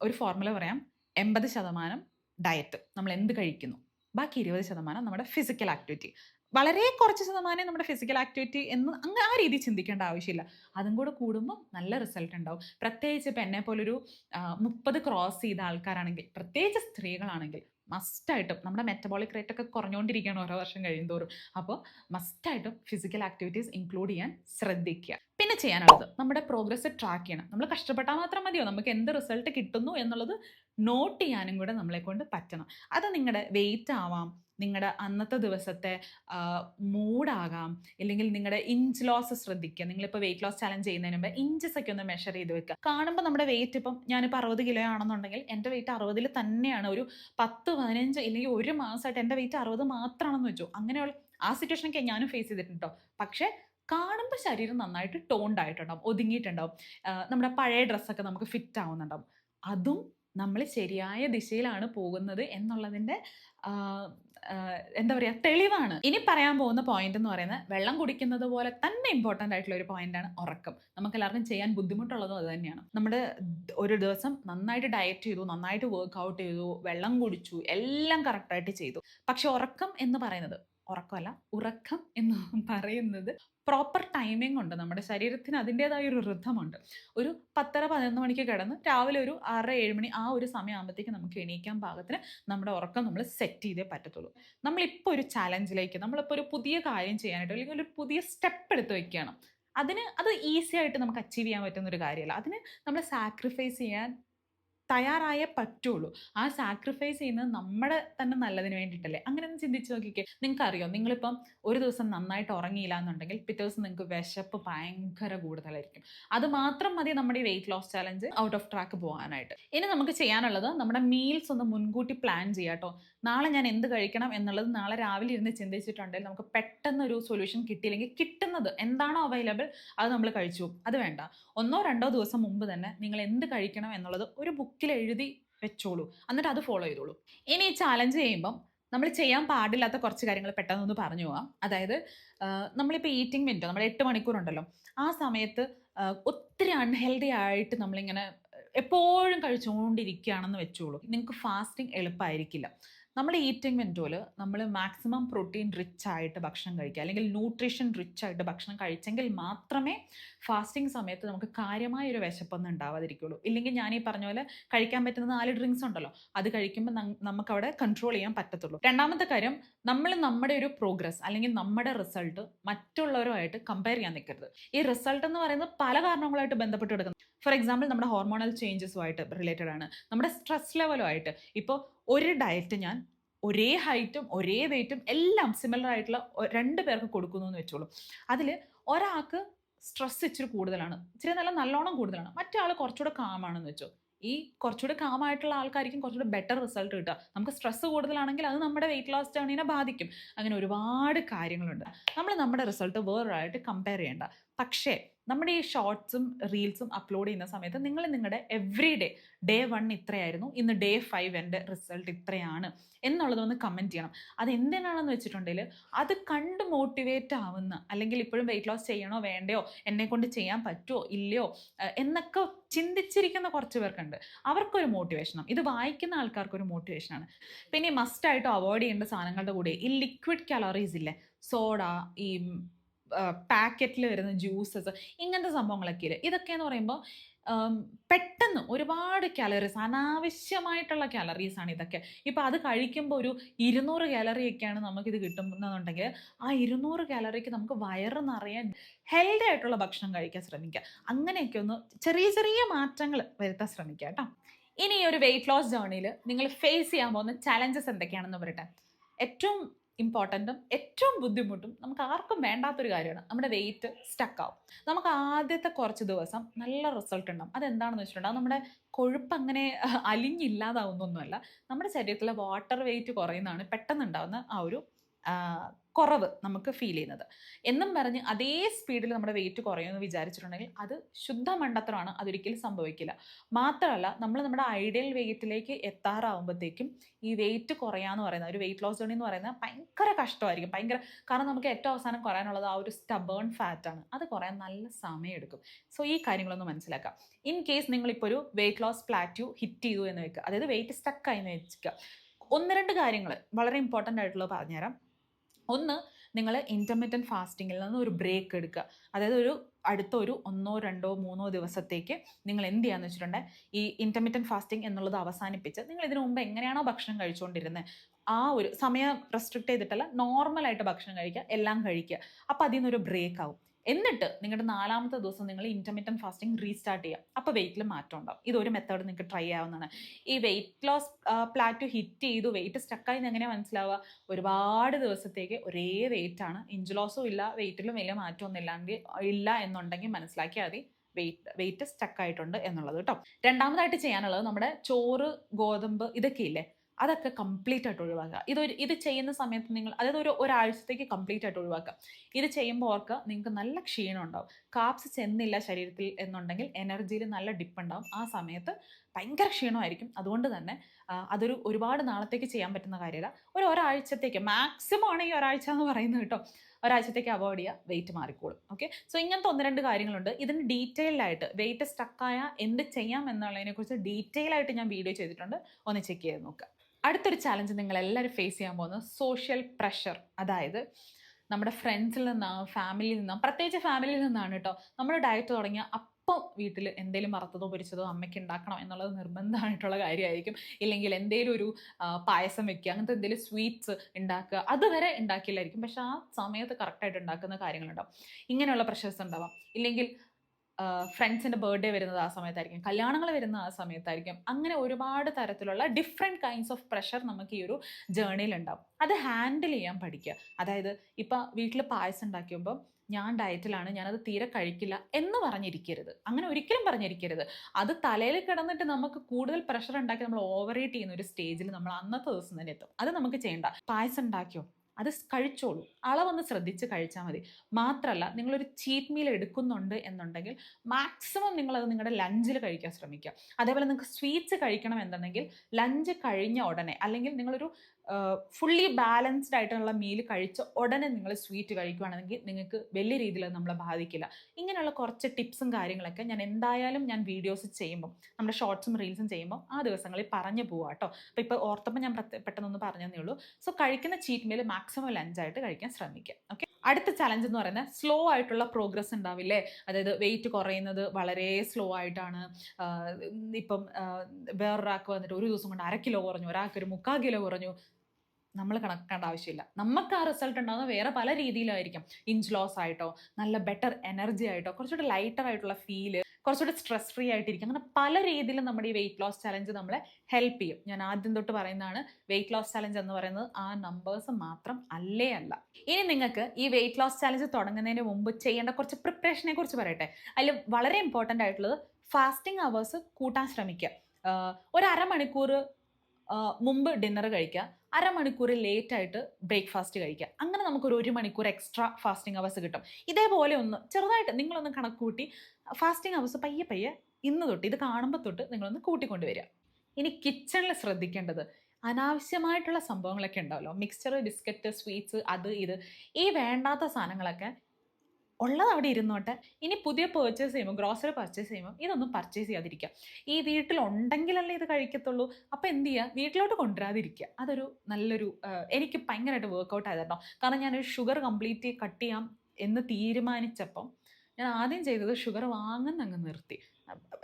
ഒരു ഫോർമുല പറയാം. എൺപത് ശതമാനം ഡയറ്റ് നമ്മൾ എന്ത് കഴിക്കുന്നു? ബാക്കി ഇരുപത് ശതമാനം നമ്മുടെ ഫിസിക്കൽ ആക്ടിവിറ്റി വളരെ കുറച്ച് ശതമാനം നമ്മുടെ ഫിസിക്കൽ ആക്ടിവിറ്റി എന്ന് അങ്ങ് ആ രീതി ചിന്തിക്കേണ്ട ആവശ്യമില്ല. അതും കൂടെ കൂടുമ്പോൾ നല്ല റിസൾട്ട് ഉണ്ടാവും. പ്രത്യേകിച്ച് ഇപ്പം എന്നെ പോലൊരു മുപ്പത് ക്രോസ് ചെയ്ത ആൾക്കാരാണെങ്കിൽ പ്രത്യേകിച്ച് സ്ത്രീകളാണെങ്കിൽ മസ്റ്റായിട്ടും നമ്മുടെ മെറ്റബോളിക് റേറ്റ് ഒക്കെ കുറഞ്ഞുകൊണ്ടിരിക്കുകയാണ് ഓരോ വർഷം കഴിയുന്തോറും. അപ്പോൾ മസ്റ്റായിട്ടും ഫിസിക്കൽ ആക്ടിവിറ്റീസ് ഇൻക്ലൂഡ് ചെയ്യാൻ ശ്രദ്ധിക്കുക. പിന്നെ ചെയ്യാനുള്ളത് നമ്മുടെ പ്രോഗ്രസ് ട്രാക്ക് ചെയ്യണം. നമ്മൾ കഷ്ടപ്പെട്ടാൽ മാത്രം മതിയോ? നമുക്ക് എന്ത് റിസൾട്ട് കിട്ടുന്നു എന്നുള്ളത് നോട്ട് ചെയ്യാനും കൂടെ നമ്മളെ കൊണ്ട് പറ്റണം. അത് നിങ്ങളുടെ വെയിറ്റ് ആവാം നിങ്ങളുടെ അന്നത്തെ ദിവസത്തെ മൂഡാകാം. ഇല്ലെങ്കിൽ നിങ്ങളുടെ ഇഞ്ച് ലോസ് ശ്രദ്ധിക്കുക നിങ്ങളിപ്പോൾ വെയിറ്റ് ലോസ് ചലഞ്ച് ചെയ്യുന്നതിന് മുമ്പ് ഇഞ്ചസ് ഒക്കെ ഒന്ന് മെഷർ ചെയ്ത് വെക്കുക കാണുമ്പോൾ നമ്മുടെ വെയിറ്റ് ഇപ്പം ഞാനിപ്പോൾ അറുപത് കിലോ ആണെന്നുണ്ടെങ്കിൽ എന്റെ വെയിറ്റ് അറുപതിൽ തന്നെയാണ്. ഒരു പത്ത് പതിനഞ്ച് ഇല്ലെങ്കിൽ ഒരു മാസമായിട്ട് എന്റെ വെയിറ്റ് അറുപത് മാത്രമാണെന്ന് വെച്ചു. അങ്ങനെയുള്ള ആ സിറ്റുവേഷനൊക്കെ ഞാനും ഫേസ് ചെയ്തിട്ടുണ്ടോ? ട്ടോ. പക്ഷേ കാണുമ്പോൾ ശരീരം നന്നായിട്ട് ടോൺഡ് ആയിട്ടുണ്ടാവും. ഒതുങ്ങിയിട്ടുണ്ടാവും. നമ്മുടെ പഴയ ഡ്രസ്സൊക്കെ നമുക്ക് ഫിറ്റ് ആവുന്നുണ്ടാവും. അതും നമ്മൾ ശരിയായ ദിശയിലാണ് പോകുന്നത് എന്നുള്ളതിന്റെ എന്താ പറയുക തെളിവാണ്. ഇനി പറയാൻ പോകുന്ന പോയിന്റ് എന്ന് പറയുന്നത് വെള്ളം കുടിക്കുന്നത് പോലെ തന്നെ ഇമ്പോർട്ടന്റ് ആയിട്ടുള്ള ഒരു പോയിന്റാണ് ഉറക്കം. നമുക്ക് എല്ലാവർക്കും ചെയ്യാൻ ബുദ്ധിമുട്ടുള്ളതും അത് തന്നെയാണ്. നമ്മുടെ ഒരു ദിവസം നന്നായിട്ട് ഡയറ്റ് ചെയ്തു നന്നായിട്ട് വർക്ക്ഔട്ട് ചെയ്തു വെള്ളം കുടിച്ചു എല്ലാം കറക്റ്റായിട്ട് ചെയ്തു. പക്ഷെ ഉറക്കം എന്ന് പറയുന്നത് ഉറക്കമല്ല ഉറക്കം എന്ന് പറയുന്നത് പ്രോപ്പർ ടൈമിംഗ് ഉണ്ട്. നമ്മുടെ ശരീരത്തിന് അതിന്റെതായ ഒരു ഋതമുണ്ട് ഒരു പത്തര പതിനൊന്ന് മണിക്ക് കിടന്ന് രാവിലെ ഒരു ആറര ഏഴ് മണി ആ ഒരു സമയമാകുമ്പോഴത്തേക്ക് നമുക്ക് എണീക്കാൻ പാകത്തിന് നമ്മുടെ ഉറക്കം നമ്മൾ സെറ്റ് ചെയ്തേ പറ്റത്തുള്ളൂ. നമ്മളിപ്പോൾ ഒരു ചാലഞ്ചിലേക്ക് നമ്മളിപ്പോൾ ഒരു പുതിയ കാര്യം ചെയ്യാനായിട്ട് അല്ലെങ്കിൽ ഒരു പുതിയ സ്റ്റെപ്പ് എടുത്ത് വെക്കുകയാണ്. അതിന് അത് ഈസി ആയിട്ട് നമുക്ക് അച്ചീവ് ചെയ്യാൻ പറ്റുന്ന ഒരു കാര്യമല്ല. അതിന് നമ്മൾ സാക്രിഫൈസ് ചെയ്യാൻ തയ്യാറായേ പറ്റുള്ളൂ. ആ സാക്രിഫൈസ് ചെയ്യുന്നത് നമ്മുടെ തന്നെ നല്ലതിന് വേണ്ടിയിട്ടല്ലേ? അങ്ങനെ ഒന്ന് ചിന്തിച്ച് നോക്കിക്കേ. നിങ്ങൾക്ക് അറിയോ നിങ്ങളിപ്പം ഒരു ദിവസം നന്നായിട്ട് ഉറങ്ങിയില്ല എന്നുണ്ടെങ്കിൽ പിറ്റേ ദിവസം നിങ്ങൾക്ക് വിശപ്പ് ഭയങ്കര കൂടുതലായിരിക്കും. അത് മാത്രം മതി നമ്മുടെ ഈ weight loss challenge out of track പോകാനായിട്ട്. ഇനി നമുക്ക് ചെയ്യാനുള്ളത് നമ്മുടെ മീൽസ് ഒന്ന് മുൻകൂട്ടി പ്ലാൻ ചെയ്യാം കേട്ടോ. നാളെ ഞാൻ എന്ത് കഴിക്കണം എന്നുള്ളത് നാളെ രാവിലെ ഇരുന്ന് ചിന്തിച്ചിട്ടുണ്ടെങ്കിൽ നമുക്ക് പെട്ടെന്ന് ഒരു സൊല്യൂഷൻ കിട്ടിയില്ലെങ്കിൽ കിട്ടുന്നത് എന്താണോ അവൈലബിൾ അത് നമ്മൾ കഴിച്ചു. അത് വേണ്ട. ഒന്നോ രണ്ടോ ദിവസം മുമ്പ് തന്നെ നിങ്ങൾ എന്ത് കഴിക്കണം എന്നുള്ളത് ഒരു ബുക്കിൽ എഴുതി വെച്ചോളൂ. എന്നിട്ട് അത് ഫോളോ ചെയ്തോളൂ. ഇനി ഈ ചാലഞ്ച് ചെയ്യുമ്പം നമ്മൾ ചെയ്യാൻ പാടില്ലാത്ത കുറച്ച് കാര്യങ്ങൾ പെട്ടെന്ന് ഒന്ന് പറഞ്ഞു പോവാം. അതായത് നമ്മളിപ്പോൾ ഈറ്റിംഗ് മിനിറ്റോ നമ്മൾ എട്ട് മണിക്കൂറുണ്ടല്ലോ. ആ സമയത്ത് ഒത്തിരി അൺഹെൽത്തി ആയിട്ട് നമ്മളിങ്ങനെ എപ്പോഴും കഴിച്ചുകൊണ്ടിരിക്കുകയാണെന്ന് വെച്ചോളൂ. നിങ്ങൾക്ക് ഫാസ്റ്റിംഗ് എളുപ്പമായിരിക്കില്ല നമ്മൾ ഈറ്റിംഗ് വിൻഡോയിൽ നമ്മൾ മാക്സിമം പ്രോട്ടീൻ റിച്ച് ആയിട്ട് ഭക്ഷണം കഴിക്കുക. അല്ലെങ്കിൽ ന്യൂട്രീഷൻ റിച്ച് ആയിട്ട് ഭക്ഷണം കഴിച്ചെങ്കിൽ മാത്രമേ ഫാസ്റ്റിംഗ് സമയത്ത് നമുക്ക് കാര്യമായ ഒരു വിശപ്പൊന്നും ഉണ്ടാവാതിരിക്കുള്ളൂ. ഇല്ലെങ്കിൽ ഞാൻ ഈ പറഞ്ഞ പോലെ കഴിക്കാൻ പറ്റുന്ന നാല് ഡ്രിങ്ക്സ് ഉണ്ടല്ലോ. അത് കഴിക്കുമ്പോൾ നമുക്ക് അവിടെ കൺട്രോൾ ചെയ്യാൻ പറ്റത്തുള്ളൂ. രണ്ടാമത്തെ കാര്യം നമ്മൾ നമ്മുടെ ഒരു പ്രോഗ്രസ് അല്ലെങ്കിൽ നമ്മുടെ റിസൾട്ട് മറ്റുള്ളവരുമായിട്ട് കമ്പയർ ചെയ്യാൻ നിൽക്കരുത്. ഈ റിസൾട്ട് എന്ന് പറയുന്നത് പല കാരണങ്ങളായിട്ട് ബന്ധപ്പെട്ട് കിടക്കുന്നു. ഫോർ എക്സാമ്പിൾ നമ്മുടെ ഹോർമോണൽ ചേഞ്ചസുമായിട്ട് റിലേറ്റഡ് ആണ്. നമ്മുടെ സ്ട്രെസ് ലെവലുമായിട്ട് ഇപ്പോൾ ഒരു ഡയറ്റ് ഞാൻ ഒരേ ഹൈറ്റും ഒരേ വെയിറ്റും എല്ലാം സിമിലർ ആയിട്ടുള്ള രണ്ട് പേർക്ക് കൊടുക്കുന്നു എന്ന് വെച്ചോളൂ. അതിൽ ഒരാൾക്ക് സ്ട്രെസ് ഇച്ചിരി കൂടുതലാണ് ഇച്ചിരി നല്ല നല്ലോണം കൂടുതലാണ്. മറ്റേ ആൾ കുറച്ചുകൂടെ കാമാണെന്ന് വെച്ചോ. ഈ കുറച്ചുകൂടെ കാമായിട്ടുള്ള ആൾക്കാർക്കും കുറച്ചുകൂടെ ബെറ്റർ റിസൾട്ട് കിട്ടുക. നമുക്ക് സ്ട്രെസ് കൂടുതലാണെങ്കിൽ അത് നമ്മുടെ വെയിറ്റ് ലോസ് ടേണിനെ ബാധിക്കും. അങ്ങനെ ഒരുപാട് കാര്യങ്ങളുണ്ട്. നമ്മൾ നമ്മുടെ റിസൾട്ട് വേറൊരാളായിട്ട് കമ്പയർ ചെയ്യേണ്ട. പക്ഷേ നമ്മുടെ ഈ ഷോർട്സും റീൽസും അപ്ലോഡ് ചെയ്യുന്ന സമയത്ത് നിങ്ങൾ നിങ്ങളുടെ എവ്രി ഡേ ഡേ വൺ ഇത്രയായിരുന്നു ഇന്ന് ഡേ ഫൈവ് എന്റെ റിസൾട്ട് ഇത്രയാണ് എന്നുള്ളത് ഒന്ന് കമന്റ് ചെയ്യണം. അത് എന്തിനാണെന്ന് വെച്ചിട്ടുണ്ടെങ്കിൽ അത് കണ്ട് മോട്ടിവേറ്റ് ആവുന്ന അല്ലെങ്കിൽ ഇപ്പോഴും വെയിറ്റ് ലോസ് ചെയ്യണോ വേണ്ടയോ എന്നെ കൊണ്ട് ചെയ്യാൻ പറ്റുമോ ഇല്ലയോ എന്നൊക്കെ ചിന്തിച്ചിരിക്കുന്ന കുറച്ച് പേർക്കുണ്ട്. അവർക്കൊരു മോട്ടിവേഷനാണ് ഇത് വായിക്കുന്ന ആൾക്കാർക്കൊരു മോട്ടിവേഷനാണ് പിന്നെ മസ്റ്റായിട്ട് അവോയ്ഡ് ചെയ്യേണ്ട സാധനങ്ങളുടെ കൂടെ ഈ ലിക്വിഡ് കാലറീസ് ഇല്ലേ സോഡ ഈ പാക്കറ്റിൽ വരുന്ന ജ്യൂസസ് ഇങ്ങനത്തെ സംഭവങ്ങളൊക്കെ ഇല്ല? ഇതൊക്കെ എന്ന് പറയുമ്പോൾ പെട്ടെന്ന് ഒരുപാട് കാലറീസ് അനാവശ്യമായിട്ടുള്ള കാലറീസ് ആണ് ഇതൊക്കെ. ഇപ്പം അത് കഴിക്കുമ്പോൾ ഒരു ഇരുന്നൂറ് കാലറിയൊക്കെയാണ് നമുക്കിത് കിട്ടുന്നതെന്നുണ്ടെങ്കിൽ ആ ഇരുന്നൂറ് കാലറിക്ക് നമുക്ക് വയറ് നിറയാൻ ഹെൽത്തി ആയിട്ടുള്ള ഭക്ഷണം കഴിക്കാൻ ശ്രമിക്കുക അങ്ങനെയൊക്കെ ഒന്ന് ചെറിയ ചെറിയ മാറ്റങ്ങൾ വരുത്താൻ ശ്രമിക്കുക കേട്ടോ. ഇനി ഈ ഒരു വെയിറ്റ് ലോസ് ജേർണിയിൽ നിങ്ങൾ ഫേസ് ചെയ്യാൻ പോകുന്ന ചലഞ്ചസ് എന്തൊക്കെയാണെന്ന് പറയട്ടെ. ഏറ്റവും ഇമ്പോർട്ടന്റും ഏറ്റവും ബുദ്ധിമുട്ടും നമുക്ക് ആർക്കും വേണ്ടാത്തൊരു കാര്യമാണ്. നമ്മുടെ വെയിറ്റ് സ്റ്റക്ക് ആവും. നമുക്ക് ആദ്യത്തെ കുറച്ച് ദിവസം നല്ല റിസൾട്ട് ഉണ്ടാവും. അതെന്താണെന്ന് വെച്ചിട്ടുണ്ടെങ്കിൽ നമ്മുടെ കൊഴുപ്പ് അങ്ങനെ അലിഞ്ഞില്ലാതാവുന്നൊന്നുമല്ല. നമ്മുടെ ശരീരത്തിലെ വാട്ടർ വെയിറ്റ് കുറയുന്നതാണ് പെട്ടെന്ന് ഉണ്ടാകുന്ന ആ ഒരു കുറവ് നമുക്ക് ഫീൽ ചെയ്യുന്നത്. എന്നും പറഞ്ഞ് അതേ സ്പീഡിൽ നമ്മുടെ വെയിറ്റ് കുറയുമെന്ന് വിചാരിച്ചിട്ടുണ്ടെങ്കിൽ അത് ശുദ്ധ മണ്ടത്തരമാണ് അതൊരിക്കലും സംഭവിക്കില്ല. മാത്രമല്ല നമ്മൾ നമ്മുടെ ഐഡിയൽ വെയിറ്റിലേക്ക് എത്താറാവുമ്പോഴത്തേക്കും ഈ വെയിറ്റ് കുറയാന്ന് പറയുന്നത് ഒരു വെയിറ്റ് ലോസ് ജേണി എന്ന് പറയുന്നത് ഭയങ്കര കഷ്ടമായിരിക്കും. ഭയങ്കര കാരണം നമുക്ക് ഏറ്റവും അവസാനം കുറയാനുള്ളത് ആ ഒരു സ്റ്റബേൺ ഫാറ്റാണ് അത് കുറയാൻ നല്ല സമയം എടുക്കും സോ ഈ കാര്യങ്ങളൊന്ന് മനസ്സിലാക്കാം. ഇൻ കേസ് നിങ്ങളിപ്പോൾ ഒരു വെയിറ്റ് ലോസ് പ്ലാറ്റ്യൂ ഹിറ്റ് ചെയ്തു എന്ന് വെക്കുക അതായത് വെയിറ്റ് സ്റ്റക്കായി എന്ന് വെക്കുക. ഒന്ന് രണ്ട് കാര്യങ്ങൾ വളരെ ഇമ്പോർട്ടന്റ് ആയിട്ടുള്ളത് പറഞ്ഞുതരാം. ഒന്ന് നിങ്ങൾ ഇന്റർമീഡിയറ്റ് ഫാസ്റ്റിങ്ങിൽ നിന്ന് ഒരു ബ്രേക്ക് എടുക്കുക. അതായത് ഒരു അടുത്ത ഒരു ഒന്നോ രണ്ടോ മൂന്നോ ദിവസത്തേക്ക് നിങ്ങൾ എന്ത് ചെയ്യാന്ന് വെച്ചിട്ടുണ്ടെങ്കിൽ ഈ ഇന്റർമീഡിയറ്റ് ഫാസ്റ്റിംഗ് എന്നുള്ളത് അവസാനിപ്പിച്ച് നിങ്ങൾ ഇതിനു മുമ്പ് എങ്ങനെയാണോ ഭക്ഷണം കഴിച്ചുകൊണ്ടിരുന്നത് ആ ഒരു സമയം റെസ്ട്രിക്ട് ചെയ്തിട്ടല്ല നോർമലായിട്ട് ഭക്ഷണം കഴിക്കുക എല്ലാം കഴിക്കുക. അപ്പോൾ അതിൽ നിന്നൊരു ബ്രേക്ക് ആവും. എന്നിട്ട് നിങ്ങളുടെ നാലാമത്തെ ദിവസം നിങ്ങൾ ഇന്റർമീഡിയറ്റ് ഫാസ്റ്റിംഗ് റീസ്റ്റാർട്ട് ചെയ്യുക അപ്പോൾ വെയിറ്റിൽ മാറ്റം ഉണ്ടാവും. ഇതൊരു മെത്തേഡ് നിങ്ങൾക്ക് ട്രൈ ആവുന്നതാണ് ഈ വെയിറ്റ് ലോസ് പ്ലാറ്റു ഹിറ്റ് ചെയ്തു വെയിറ്റ് സ്റ്റക്കായി എങ്ങനെ മനസ്സിലാവുക? ഒരുപാട് ദിവസത്തേക്ക് ഒരേ വെയിറ്റ് ആണ്. ഇഞ്ച് ലോസും ഇല്ല വെയിറ്റിലും വലിയ മാറ്റമൊന്നും ഇല്ലാങ്കിൽ ഇല്ല എന്നുണ്ടെങ്കിൽ മനസ്സിലാക്കിയാൽ മതി. വെയിറ്റ് വെയിറ്റ് സ്റ്റക്കായിട്ടുണ്ട് എന്നുള്ളത് കേട്ടോ രണ്ടാമതായിട്ട് ചെയ്യാനുള്ളത് നമ്മുടെ ചോറ് ഗോതമ്പ് ഇതൊക്കെ ഇല്ലേ? അതൊക്കെ കംപ്ലീറ്റ് ആയിട്ട് ഒഴിവാക്കുക. ഇതൊരു ഇത് ചെയ്യുന്ന സമയത്ത് നിങ്ങൾ അതായത് ഒരു ഒരാഴ്ചത്തേക്ക് കംപ്ലീറ്റ് ആയിട്ട് ഒഴിവാക്കുക. ഇത് ചെയ്യുമ്പോൾ ഓർക്കുക നിങ്ങൾക്ക് നല്ല ക്ഷീണം ഉണ്ടാവും. കാപ്സ് ചെന്നില്ല ശരീരത്തിൽ എന്നുണ്ടെങ്കിൽ എനർജിയിൽ നല്ല ഡിപ്പ് ഉണ്ടാവും. ആ സമയത്ത് ഭയങ്കര ക്ഷീണമായിരിക്കും. അതുകൊണ്ട് തന്നെ അതൊരു ഒരുപാട് നാളത്തേക്ക് ചെയ്യാൻ പറ്റുന്ന കാര്യമല്ല. ഒരു ഒരാഴ്ചത്തേക്ക് മാക്സിമം ആണ് ഈ ഒരാഴ്ച എന്ന് പറയുന്നത് കേട്ടോ. ഒരാഴ്ചത്തേക്ക് അവോയ്ഡ് ചെയ്യുക വെയിറ്റ് മാറിക്കോളും. ഓക്കെ സോ ഇങ്ങനത്തെ ഒന്ന് രണ്ട് കാര്യങ്ങളുണ്ട്. ഇതിന് ഡീറ്റെയിൽഡ് ആയിട്ട് വെയിറ്റ് സ്റ്റക്കായ എന്ത് ചെയ്യാം എന്നുള്ളതിനെക്കുറിച്ച് ഡീറ്റെയിൽ ആയിട്ട് ഞാൻ വീഡിയോ ചെയ്തിട്ടുണ്ട്. ഒന്ന് ചെക്ക് ചെയ്ത് നോക്കുക. അടുത്തൊരു ചാലഞ്ച് നിങ്ങൾ എല്ലാവരും ഫേസ് ചെയ്യാൻ പോകുന്നത് സോഷ്യൽ പ്രഷർ അതായത് നമ്മുടെ ഫ്രണ്ട്സിൽ നിന്നാണ് ഫാമിലിയിൽ നിന്നാണ് പ്രത്യേകിച്ച് ഫാമിലിയിൽ നിന്നാണ് കേട്ടോ നമ്മൾ ഡയറ്റ് തുടങ്ങിയ അപ്പം വീട്ടിൽ എന്തെങ്കിലും മറത്തതോ പൊരിച്ചതോ അമ്മയ്ക്ക് ഉണ്ടാക്കണം എന്നുള്ളത് നിർബന്ധമായിട്ടുള്ള കാര്യമായിരിക്കും. ഇല്ലെങ്കിൽ എന്തെങ്കിലും ഒരു പായസം വെക്കുക അങ്ങനത്തെ എന്തെങ്കിലും സ്വീറ്റ്സ് ഉണ്ടാക്കുക അതുവരെ ഉണ്ടാക്കിയില്ലായിരിക്കും പക്ഷെ ആ സമയത്ത് കറക്റ്റായിട്ട് ഉണ്ടാക്കുന്ന കാര്യങ്ങളുണ്ടാവും. ഇങ്ങനെയുള്ള പ്രഷേഴ്സ് ഉണ്ടാവാം. ഇല്ലെങ്കിൽ ഫ്രണ്ട്സിന്റെ ബർത്ത്ഡേ വരുന്നത് ആ സമയത്തായിരിക്കും കല്യാണങ്ങൾ വരുന്ന ആ സമയത്തായിരിക്കും. അങ്ങനെ ഒരുപാട് തരത്തിലുള്ള ഡിഫറെന്റ് കൈൻഡ്സ് ഓഫ് പ്രഷർ നമുക്ക് ഈ ഒരു ജേണിയിൽ ഉണ്ടാവും. അത് ഹാൻഡിൽ ചെയ്യാൻ പഠിക്കുക. അതായത് ഇപ്പം വീട്ടിൽ പായസം ഉണ്ടാക്കിയപ്പോൾ ഞാൻ ഡയറ്റിലാണ് ഞാനത് തീരെ കഴിക്കില്ല എന്ന് പറഞ്ഞിരിക്കരുത്. അങ്ങനെ ഒരിക്കലും പറഞ്ഞിരിക്കരുത്. അത് തലയിൽ കിടന്നിട്ട് നമുക്ക് കൂടുതൽ പ്രഷർ ഉണ്ടാക്കി നമ്മൾ ഓവറേറ്റ് ചെയ്യുന്ന ഒരു സ്റ്റേജിൽ നമ്മൾ അന്നത്തെ ദിവസം തന്നെ എത്തും. അത് നമുക്ക് ചെയ്യണ്ട. പായസം ഉണ്ടാക്കിയോ? അത് കഴിച്ചോളൂ. അളവൊന്ന് ശ്രദ്ധിച്ച് കഴിച്ചാൽ മതി. മാത്രമല്ല നിങ്ങളൊരു ചീറ്റ് മീൽ എടുക്കുന്നുണ്ട് എന്നുണ്ടെങ്കിൽ മാക്സിമം നിങ്ങളത് നിങ്ങളുടെ ലഞ്ചിൽ കഴിക്കാൻ ശ്രമിക്കുക. അതേപോലെ നിങ്ങൾക്ക് സ്വീറ്റ്സ് കഴിക്കണം എന്നുണ്ടെങ്കിൽ ലഞ്ച് കഴിഞ്ഞ ഉടനെ അല്ലെങ്കിൽ നിങ്ങളൊരു ഫുള്ളി ബാലൻസ്ഡ് ആയിട്ടുള്ള മീൽ കഴിച്ച ഉടനെ നിങ്ങൾ സ്വീറ്റ് കഴിക്കുകയാണെങ്കിൽ നിങ്ങൾക്ക് വലിയ രീതിയിൽ നമ്മളെ ബാധിക്കില്ല. ഇങ്ങനെയുള്ള കുറച്ച് ടിപ്സും കാര്യങ്ങളൊക്കെ ഞാൻ എന്തായാലും ഞാൻ വീഡിയോസ് ചെയ്യുമ്പോൾ നമ്മുടെ ഷോർട്സും റീൽസും ചെയ്യുമ്പോൾ ആ ദിവസങ്ങളിൽ പറഞ്ഞു പോവാം കേട്ടോ അപ്പോൾ ഇപ്പോൾ ഓർത്തപ്പോൾ ഞാൻ പെട്ടെന്നൊന്ന് പറഞ്ഞതേ ഉള്ളൂ. സോ കഴിക്കുന്ന ചീറ്റ് മീൽ മാക്സിമം ലഞ്ചായിട്ട് കഴിക്കാൻ ശ്രമിക്കുക ഓക്കെ? അടുത്ത ചലഞ്ച് എന്ന് പറയുന്നത് സ്ലോ ആയിട്ടുള്ള പ്രോഗ്രസ് ഉണ്ടാവില്ലേ? അതായത് വെയിറ്റ് കുറയുന്നത് വളരെ സ്ലോ ആയിട്ടാണ്. ഇപ്പം വേറൊരാൾക്ക് വന്നിട്ട് ഒരു ദിവസം കൊണ്ട് അര കിലോ കുറഞ്ഞു ഒരാൾക്ക് ഒരു മുക്കാൽ കിലോ കുറഞ്ഞു. നമ്മൾ കണക്കാക്കേണ്ട ആവശ്യമില്ല. നമുക്ക് ആ റിസൾട്ട് ഉണ്ടാകുന്നത് വേറെ പല രീതിയിലായിരിക്കും. ഇഞ്ച് ലോസ് ആയിട്ടോ നല്ല ബെറ്റർ എനർജി ആയിട്ടോ കുറച്ചുകൂടെ ലൈറ്റർ ആയിട്ടുള്ള ഫീൽ കുറച്ചുകൂടെ സ്ട്രെസ് ഫ്രീ ആയിട്ടിരിക്കും. അങ്ങനെ പല രീതിയിലും നമ്മുടെ ഈ വെയിറ്റ് ലോസ് ചലഞ്ച് നമ്മളെ ഹെൽപ്പ് ചെയ്യും. ഞാൻ ആദ്യം തൊട്ട് പറയുന്നതാണ് വെയിറ്റ് ലോസ് ചലഞ്ച് എന്ന് പറയുന്നത് ആ നമ്പേഴ്സ് മാത്രം അല്ലേ അല്ല. ഇനി നിങ്ങൾക്ക് ഈ വെയിറ്റ് ലോസ് ചലഞ്ച് തുടങ്ങുന്നതിന് മുമ്പ് ചെയ്യേണ്ട കുറച്ച് പ്രിപ്പറേഷനെ കുറിച്ച് പറയട്ടെ. അതിൽ വളരെ ഇമ്പോർട്ടന്റ് ആയിട്ടുള്ളത് ഫാസ്റ്റിംഗ് അവേഴ്സ് കൂട്ടാൻ ശ്രമിക്കുക. ഒരു അരമണിക്കൂർ മുമ്പ് ഡിന്നർ കഴിക്കുക. അരമണിക്കൂർ ലേറ്റ് ആയിട്ട് ബ്രേക്ക്ഫാസ്റ്റ് കഴിക്കുക അങ്ങനെ നമുക്കൊരു ഒരു മണിക്കൂർ എക്സ്ട്രാ ഫാസ്റ്റിംഗ് അവേഴ്സ് കിട്ടും. ഇതേപോലെ ഒന്ന് ചെറുതായിട്ട് നിങ്ങളൊന്ന് കണക്ക് കൂട്ടി ഫാസ്റ്റിംഗ് അവേഴ്സ് പയ്യെ പയ്യെ ഇന്ന് തൊട്ട് ഇത് കാണുമ്പോൾ തൊട്ട് നിങ്ങളൊന്ന് കൂട്ടിക്കൊണ്ടുവരിക. ഇനി കിച്ചണിൽ ശ്രദ്ധിക്കേണ്ടത് അനാവശ്യമായിട്ടുള്ള സംഭവങ്ങളൊക്കെ ഉണ്ടാവല്ലോ. മിക്സ്ചർ ബിസ്ക്കറ്റ് സ്വീറ്റ്സ് അത് ഇത് ഈ വേണ്ടാത്ത സാധനങ്ങളൊക്കെ ഉള്ളത് അവിടെ ഇരുന്നോട്ടെ. ഇനി പുതിയ പർച്ചേസ് ചെയ്യുമ്പോൾ ഗ്രോസറി പർച്ചേസ് ചെയ്യുമ്പോൾ ഇതൊന്നും പർച്ചേസ് ചെയ്യാതിരിക്കുക. ഈ വീട്ടിലുണ്ടെങ്കിലല്ലേ ഇത് കഴിക്കത്തുള്ളൂ. അപ്പോൾ എന്ത് ചെയ്യുക? വീട്ടിലോട്ട് കൊണ്ടുവരാതിരിക്കുക. അതൊരു നല്ലൊരു എനിക്ക് ഭയങ്കരമായിട്ട് വർക്കൗട്ട് ആയത് കേട്ടോ കാരണം ഞാനൊരു ഷുഗർ കംപ്ലീറ്റ് കട്ട് ചെയ്യാം എന്ന് തീരുമാനിച്ചപ്പം ഞാൻ ആദ്യം ചെയ്തത് ഷുഗർ വാങ്ങുന്ന അങ്ങ് നിർത്തി.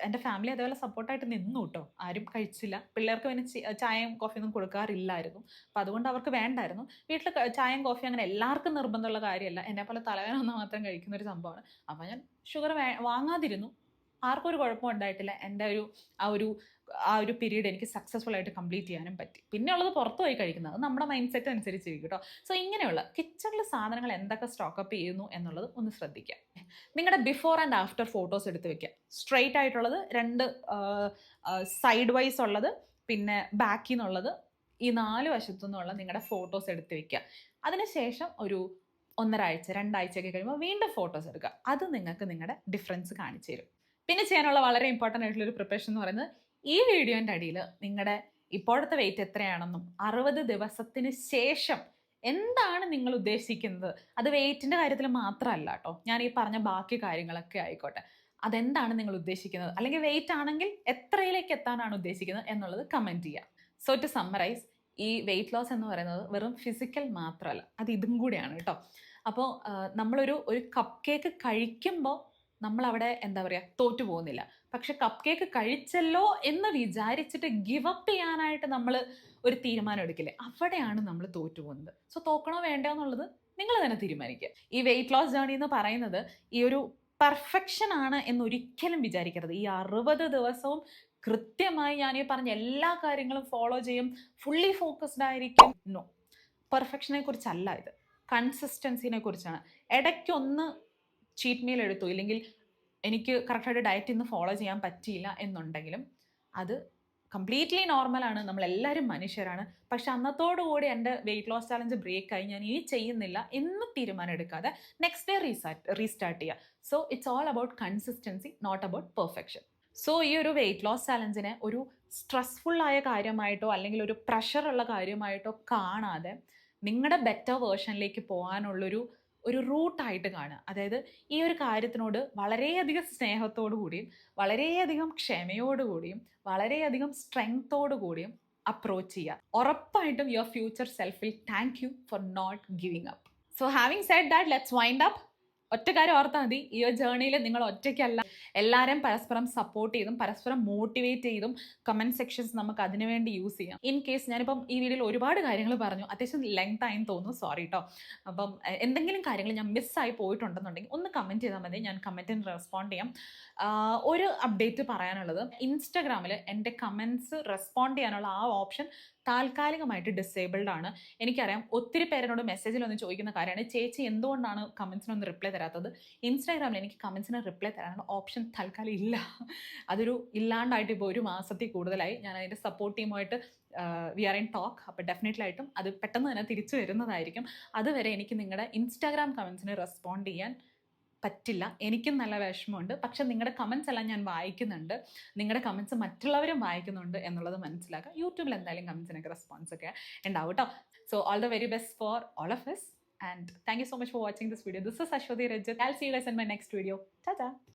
എന്റെ ഫാമിലി അതേപോലെ സപ്പോർട്ടായിട്ട് നിന്നു കേട്ടോ ആരും കഴിച്ചില്ല. പിള്ളേർക്ക് പിന്നെ ചായയും കോഫിയൊന്നും കൊടുക്കാറില്ലായിരുന്നു. അപ്പം അതുകൊണ്ട് അവർക്ക് വേണ്ടായിരുന്നു. വീട്ടിൽ ചായയും കോഫി അങ്ങനെ എല്ലാവർക്കും നിർബന്ധമുള്ള കാര്യമല്ല. എന്നെ പോലെ തലവേദന മാത്രം കഴിക്കുന്ന ഒരു സംഭവമാണ്. അപ്പം ഞാൻ ഷുഗർ വാങ്ങാതിരുന്നു. ആർക്കും ഒരു കുഴപ്പം ഉണ്ടായിട്ടില്ല. എന്റെ ഒരു ആ ഒരു ആ ഒരു പീരീഡ് എനിക്ക് സക്സസ്ഫുൾ ആയിട്ട് കംപ്ലീറ്റ് ചെയ്യാനും പറ്റി. പിന്നെ ഉള്ളത് പുറത്ത് പോയി കഴിക്കുന്നത്. നമ്മുടെ മൈൻഡ് സെറ്റ് അനുസരിച്ച് ഇരിക്കും കേട്ടോ. സോ ഇങ്ങനെയുള്ള കിച്ചണിലെ സാധനങ്ങൾ എന്തൊക്കെ സ്റ്റോക്കപ്പ് ചെയ്യുന്നു എന്നുള്ളത് ഒന്ന് ശ്രദ്ധിക്കുക നിങ്ങളുടെ ബിഫോർ ആൻഡ് ആഫ്റ്റർ ഫോട്ടോസ് എടുത്ത് വെക്കുക സ്ട്രെയിറ്റ് ആയിട്ടുള്ളത് രണ്ട് സൈഡ് വൈസ് ഉള്ളത് പിന്നെ ബാക്കിൽ നിന്നുള്ളത് ഈ നാല് വശത്തു നിന്നുള്ള നിങ്ങളുടെ ഫോട്ടോസ് എടുത്ത് വെക്കുക അതിനുശേഷം ഒരു ഒന്നരാഴ്ച രണ്ടാഴ്ചയൊക്കെ കഴിയുമ്പോൾ വീണ്ടും ഫോട്ടോസ് എടുക്കുക അത് നിങ്ങൾക്ക് നിങ്ങളുടെ ഡിഫറൻസ് കാണിച്ചു തരും. പിന്നെ ചെയ്യാനുള്ള വളരെ ഇമ്പോർട്ടന്റ് ആയിട്ടുള്ള ഒരു പ്രിപ്പറേഷൻ എന്ന് പറയുന്നത് ഈ വീഡിയോന്റെ അടിയിൽ നിങ്ങളുടെ ഇപ്പോഴത്തെ വെയിറ്റ് എത്രയാണെന്നും അറുപത് ദിവസത്തിന് ശേഷം എന്താണ് നിങ്ങൾ ഉദ്ദേശിക്കുന്നത്? അത് വെയിറ്റിന്റെ കാര്യത്തിൽ മാത്രമല്ല കേട്ടോ ഞാൻ ഈ പറഞ്ഞ ബാക്കി കാര്യങ്ങളൊക്കെ ആയിക്കോട്ടെ. അതെന്താണ് നിങ്ങൾ ഉദ്ദേശിക്കുന്നത്? അല്ലെങ്കിൽ വെയിറ്റ് ആണെങ്കിൽ എത്രയിലേക്ക് എത്താനാണ് ഉദ്ദേശിക്കുന്നത് എന്നുള്ളത് കമന്റ് ചെയ്യാം. സോ ടു സമ്മറൈസ് ഈ വെയിറ്റ് ലോസ് എന്ന് പറയുന്നത് വെറും ഫിസിക്കൽ മാത്രമല്ല അത് ഇതും കൂടിയാണ് കേട്ടോ അപ്പോൾ നമ്മളൊരു ഒരു കപ്പ് കേക്ക് കഴിക്കുമ്പോൾ നമ്മളവിടെ എന്താ പറയുക തോറ്റു പോകുന്നില്ല പക്ഷെ കപ്പ് കേക്ക് കഴിച്ചല്ലോ എന്ന് വിചാരിച്ചിട്ട് ഗിവ് അപ്പ് ചെയ്യാനായിട്ട് നമ്മൾ ഒരു തീരുമാനം എടുക്കില്ലേ? അവിടെയാണ് നമ്മൾ തോറ്റുപോകുന്നത്. സോ തോക്കണോ വേണ്ടോ എന്നുള്ളത് നിങ്ങൾ തന്നെ തീരുമാനിക്കുക. ഈ വെയിറ്റ് ലോസ് ജേർണി എന്ന് പറയുന്നത് ഈ ഒരു പെർഫെക്ഷൻ ആണ് എന്നൊരിക്കലും വിചാരിക്കരുത്. ഈ അറുപത് ദിവസവും കൃത്യമായി ഞാൻ ഈ പറഞ്ഞ എല്ലാ കാര്യങ്ങളും ഫോളോ ചെയ്യും ഫുള്ളി ഫോക്കസ്ഡ് ആയിരിക്കും. നോ പെർഫെക്ഷനെ കുറിച്ചല്ല ഇത്. കൺസിസ്റ്റൻസിനെ കുറിച്ചാണ് ഇടയ്ക്കൊന്ന് ചീറ്റ് മീൽ എടുത്തു. ഇല്ലെങ്കിൽ എനിക്ക് കറക്റ്റായിട്ട് ഡയറ്റ് ഇന്ന് ഫോളോ ചെയ്യാൻ പറ്റിയില്ല എന്നുണ്ടെങ്കിലും അത് കംപ്ലീറ്റ്ലി നോർമലാണ് നമ്മളെല്ലാവരും മനുഷ്യരാണ്. പക്ഷെ അന്നത്തോടുകൂടി എന്റെ വെയിറ്റ് ലോസ് ചാലഞ്ച് ബ്രേക്ക് ആയി. ഞാൻ ഇനി ചെയ്യുന്നില്ല എന്ന് തീരുമാനം എടുക്കാതെ നെക്സ്റ്റ് ഡേ റീസ്റ്റാർട്ട് റീസ്റ്റാർട്ട് ചെയ്യുക so it's all about consistency not about perfection so ഈ ഒരു വെയിറ്റ് ലോസ് ചാലഞ്ചിനെ ഒരു സ്ട്രെസ്ഫുള്ളായ കാര്യമായിട്ടോ അല്ലെങ്കിൽ ഒരു പ്രഷറുള്ള കാര്യമായിട്ടോ കാണാതെ നിങ്ങളുടെ ബെറ്റർ വേർഷനിലേക്ക് പോകാനുള്ളൊരു ഒരു റൂട്ടായിട്ട് കാണുക. അതായത് ഈ ഒരു കാര്യത്തിനോട് വളരെയധികം സ്നേഹത്തോടു കൂടിയും വളരെയധികം ക്ഷമയോടുകൂടിയും വളരെയധികം സ്ട്രെങ്തോടു കൂടിയും അപ്രോച്ച് ചെയ്യുക. ഉറപ്പായിട്ടും your future സെൽഫിൽ thank you for not giving up so having said that let's wind up ഒറ്റ കാര്യം ഓർത്താൽ മതി. ഈ ഒരു ജേർണിയിൽ നിങ്ങൾ ഒറ്റയ്ക്കല്ല. എല്ലാവരും പരസ്പരം സപ്പോർട്ട് ചെയ്തും പരസ്പരം മോട്ടിവേറ്റ് ചെയ്തും കമന്റ് സെക്ഷൻസ് നമുക്ക് അതിനുവേണ്ടി യൂസ് ചെയ്യാം. ഇൻ കേസ് ഞാനിപ്പം ഈ വീഡിയോയിൽ ഒരുപാട് കാര്യങ്ങൾ പറഞ്ഞു അത്യാവശ്യം ലെങ്ത് ആയെന്ന് തോന്നുന്നു സോറി കേട്ടോ അപ്പം എന്തെങ്കിലും കാര്യങ്ങൾ ഞാൻ മിസ്സായി പോയിട്ടുണ്ടെന്നുണ്ടെങ്കിൽ ഒന്ന് കമന്റ് ചെയ്താൽ മതി ഞാൻ കമന്റിന് റെസ്പോണ്ട് ചെയ്യാം. ഒരു അപ്ഡേറ്റ് പറയാനുള്ളത് ഇൻസ്റ്റാഗ്രാമിൽ എന്റെ കമൻസ് റെസ്പോണ്ട് ചെയ്യാനുള്ള ആ ഓപ്ഷൻ താൽക്കാലികമായിട്ട് ഡിസേബിൾഡ് ആണ്. എനിക്കറിയാം ഒത്തിരി പേരോട് മെസ്സേജിൽ ഒന്ന് ചോദിക്കുന്ന കാര്യമാണ്. ചേച്ചി എന്തുകൊണ്ടാണ് കമൻസിനൊന്ന് റിപ്ലൈ തരാത്തത്? ഇൻസ്റ്റാഗ്രാമിൽ എനിക്ക് കമൻസിന് റിപ്ലൈ തരാനുള്ള ഓപ്ഷൻ തൽക്കാലം ഇല്ല. അതൊരു ഇല്ലാണ്ടായിട്ട് ഇപ്പോൾ ഒരു മാസത്തിൽ കൂടുതലായി. ഞാൻ അതിന്റെ സപ്പോർട്ട് ടീമുമായിട്ട് വി ആർ ഇൻ ടോക്ക് അപ്പോൾ ഡെഫിനറ്റ്ലി ആയിട്ടും അത് പെട്ടെന്ന് തന്നെ തിരിച്ചു വരുന്നതായിരിക്കും. അതുവരെ എനിക്ക് നിങ്ങളുടെ ഇൻസ്റ്റാഗ്രാം കമൻസിന് റെസ്പോണ്ട് ചെയ്യാൻ പറ്റില്ല. എനിക്കും നല്ല വിഷമമുണ്ട്. പക്ഷെ നിങ്ങളുടെ കമൻസ് എല്ലാം ഞാൻ വായിക്കുന്നുണ്ട്. നിങ്ങളുടെ കമൻസ് മറ്റുള്ളവരും വായിക്കുന്നുണ്ട് എന്നുള്ളത് മനസ്സിലാക്കുക. യൂട്യൂബിൽ എന്തായാലും കമൻസിനൊക്കെ റെസ്പോൺസ് ഒക്കെ ഉണ്ടാവും കേട്ടോ so all the very best for all of us and thank you so much for watching this video this is Ashwathy Rajith I see you guys in my next video Tata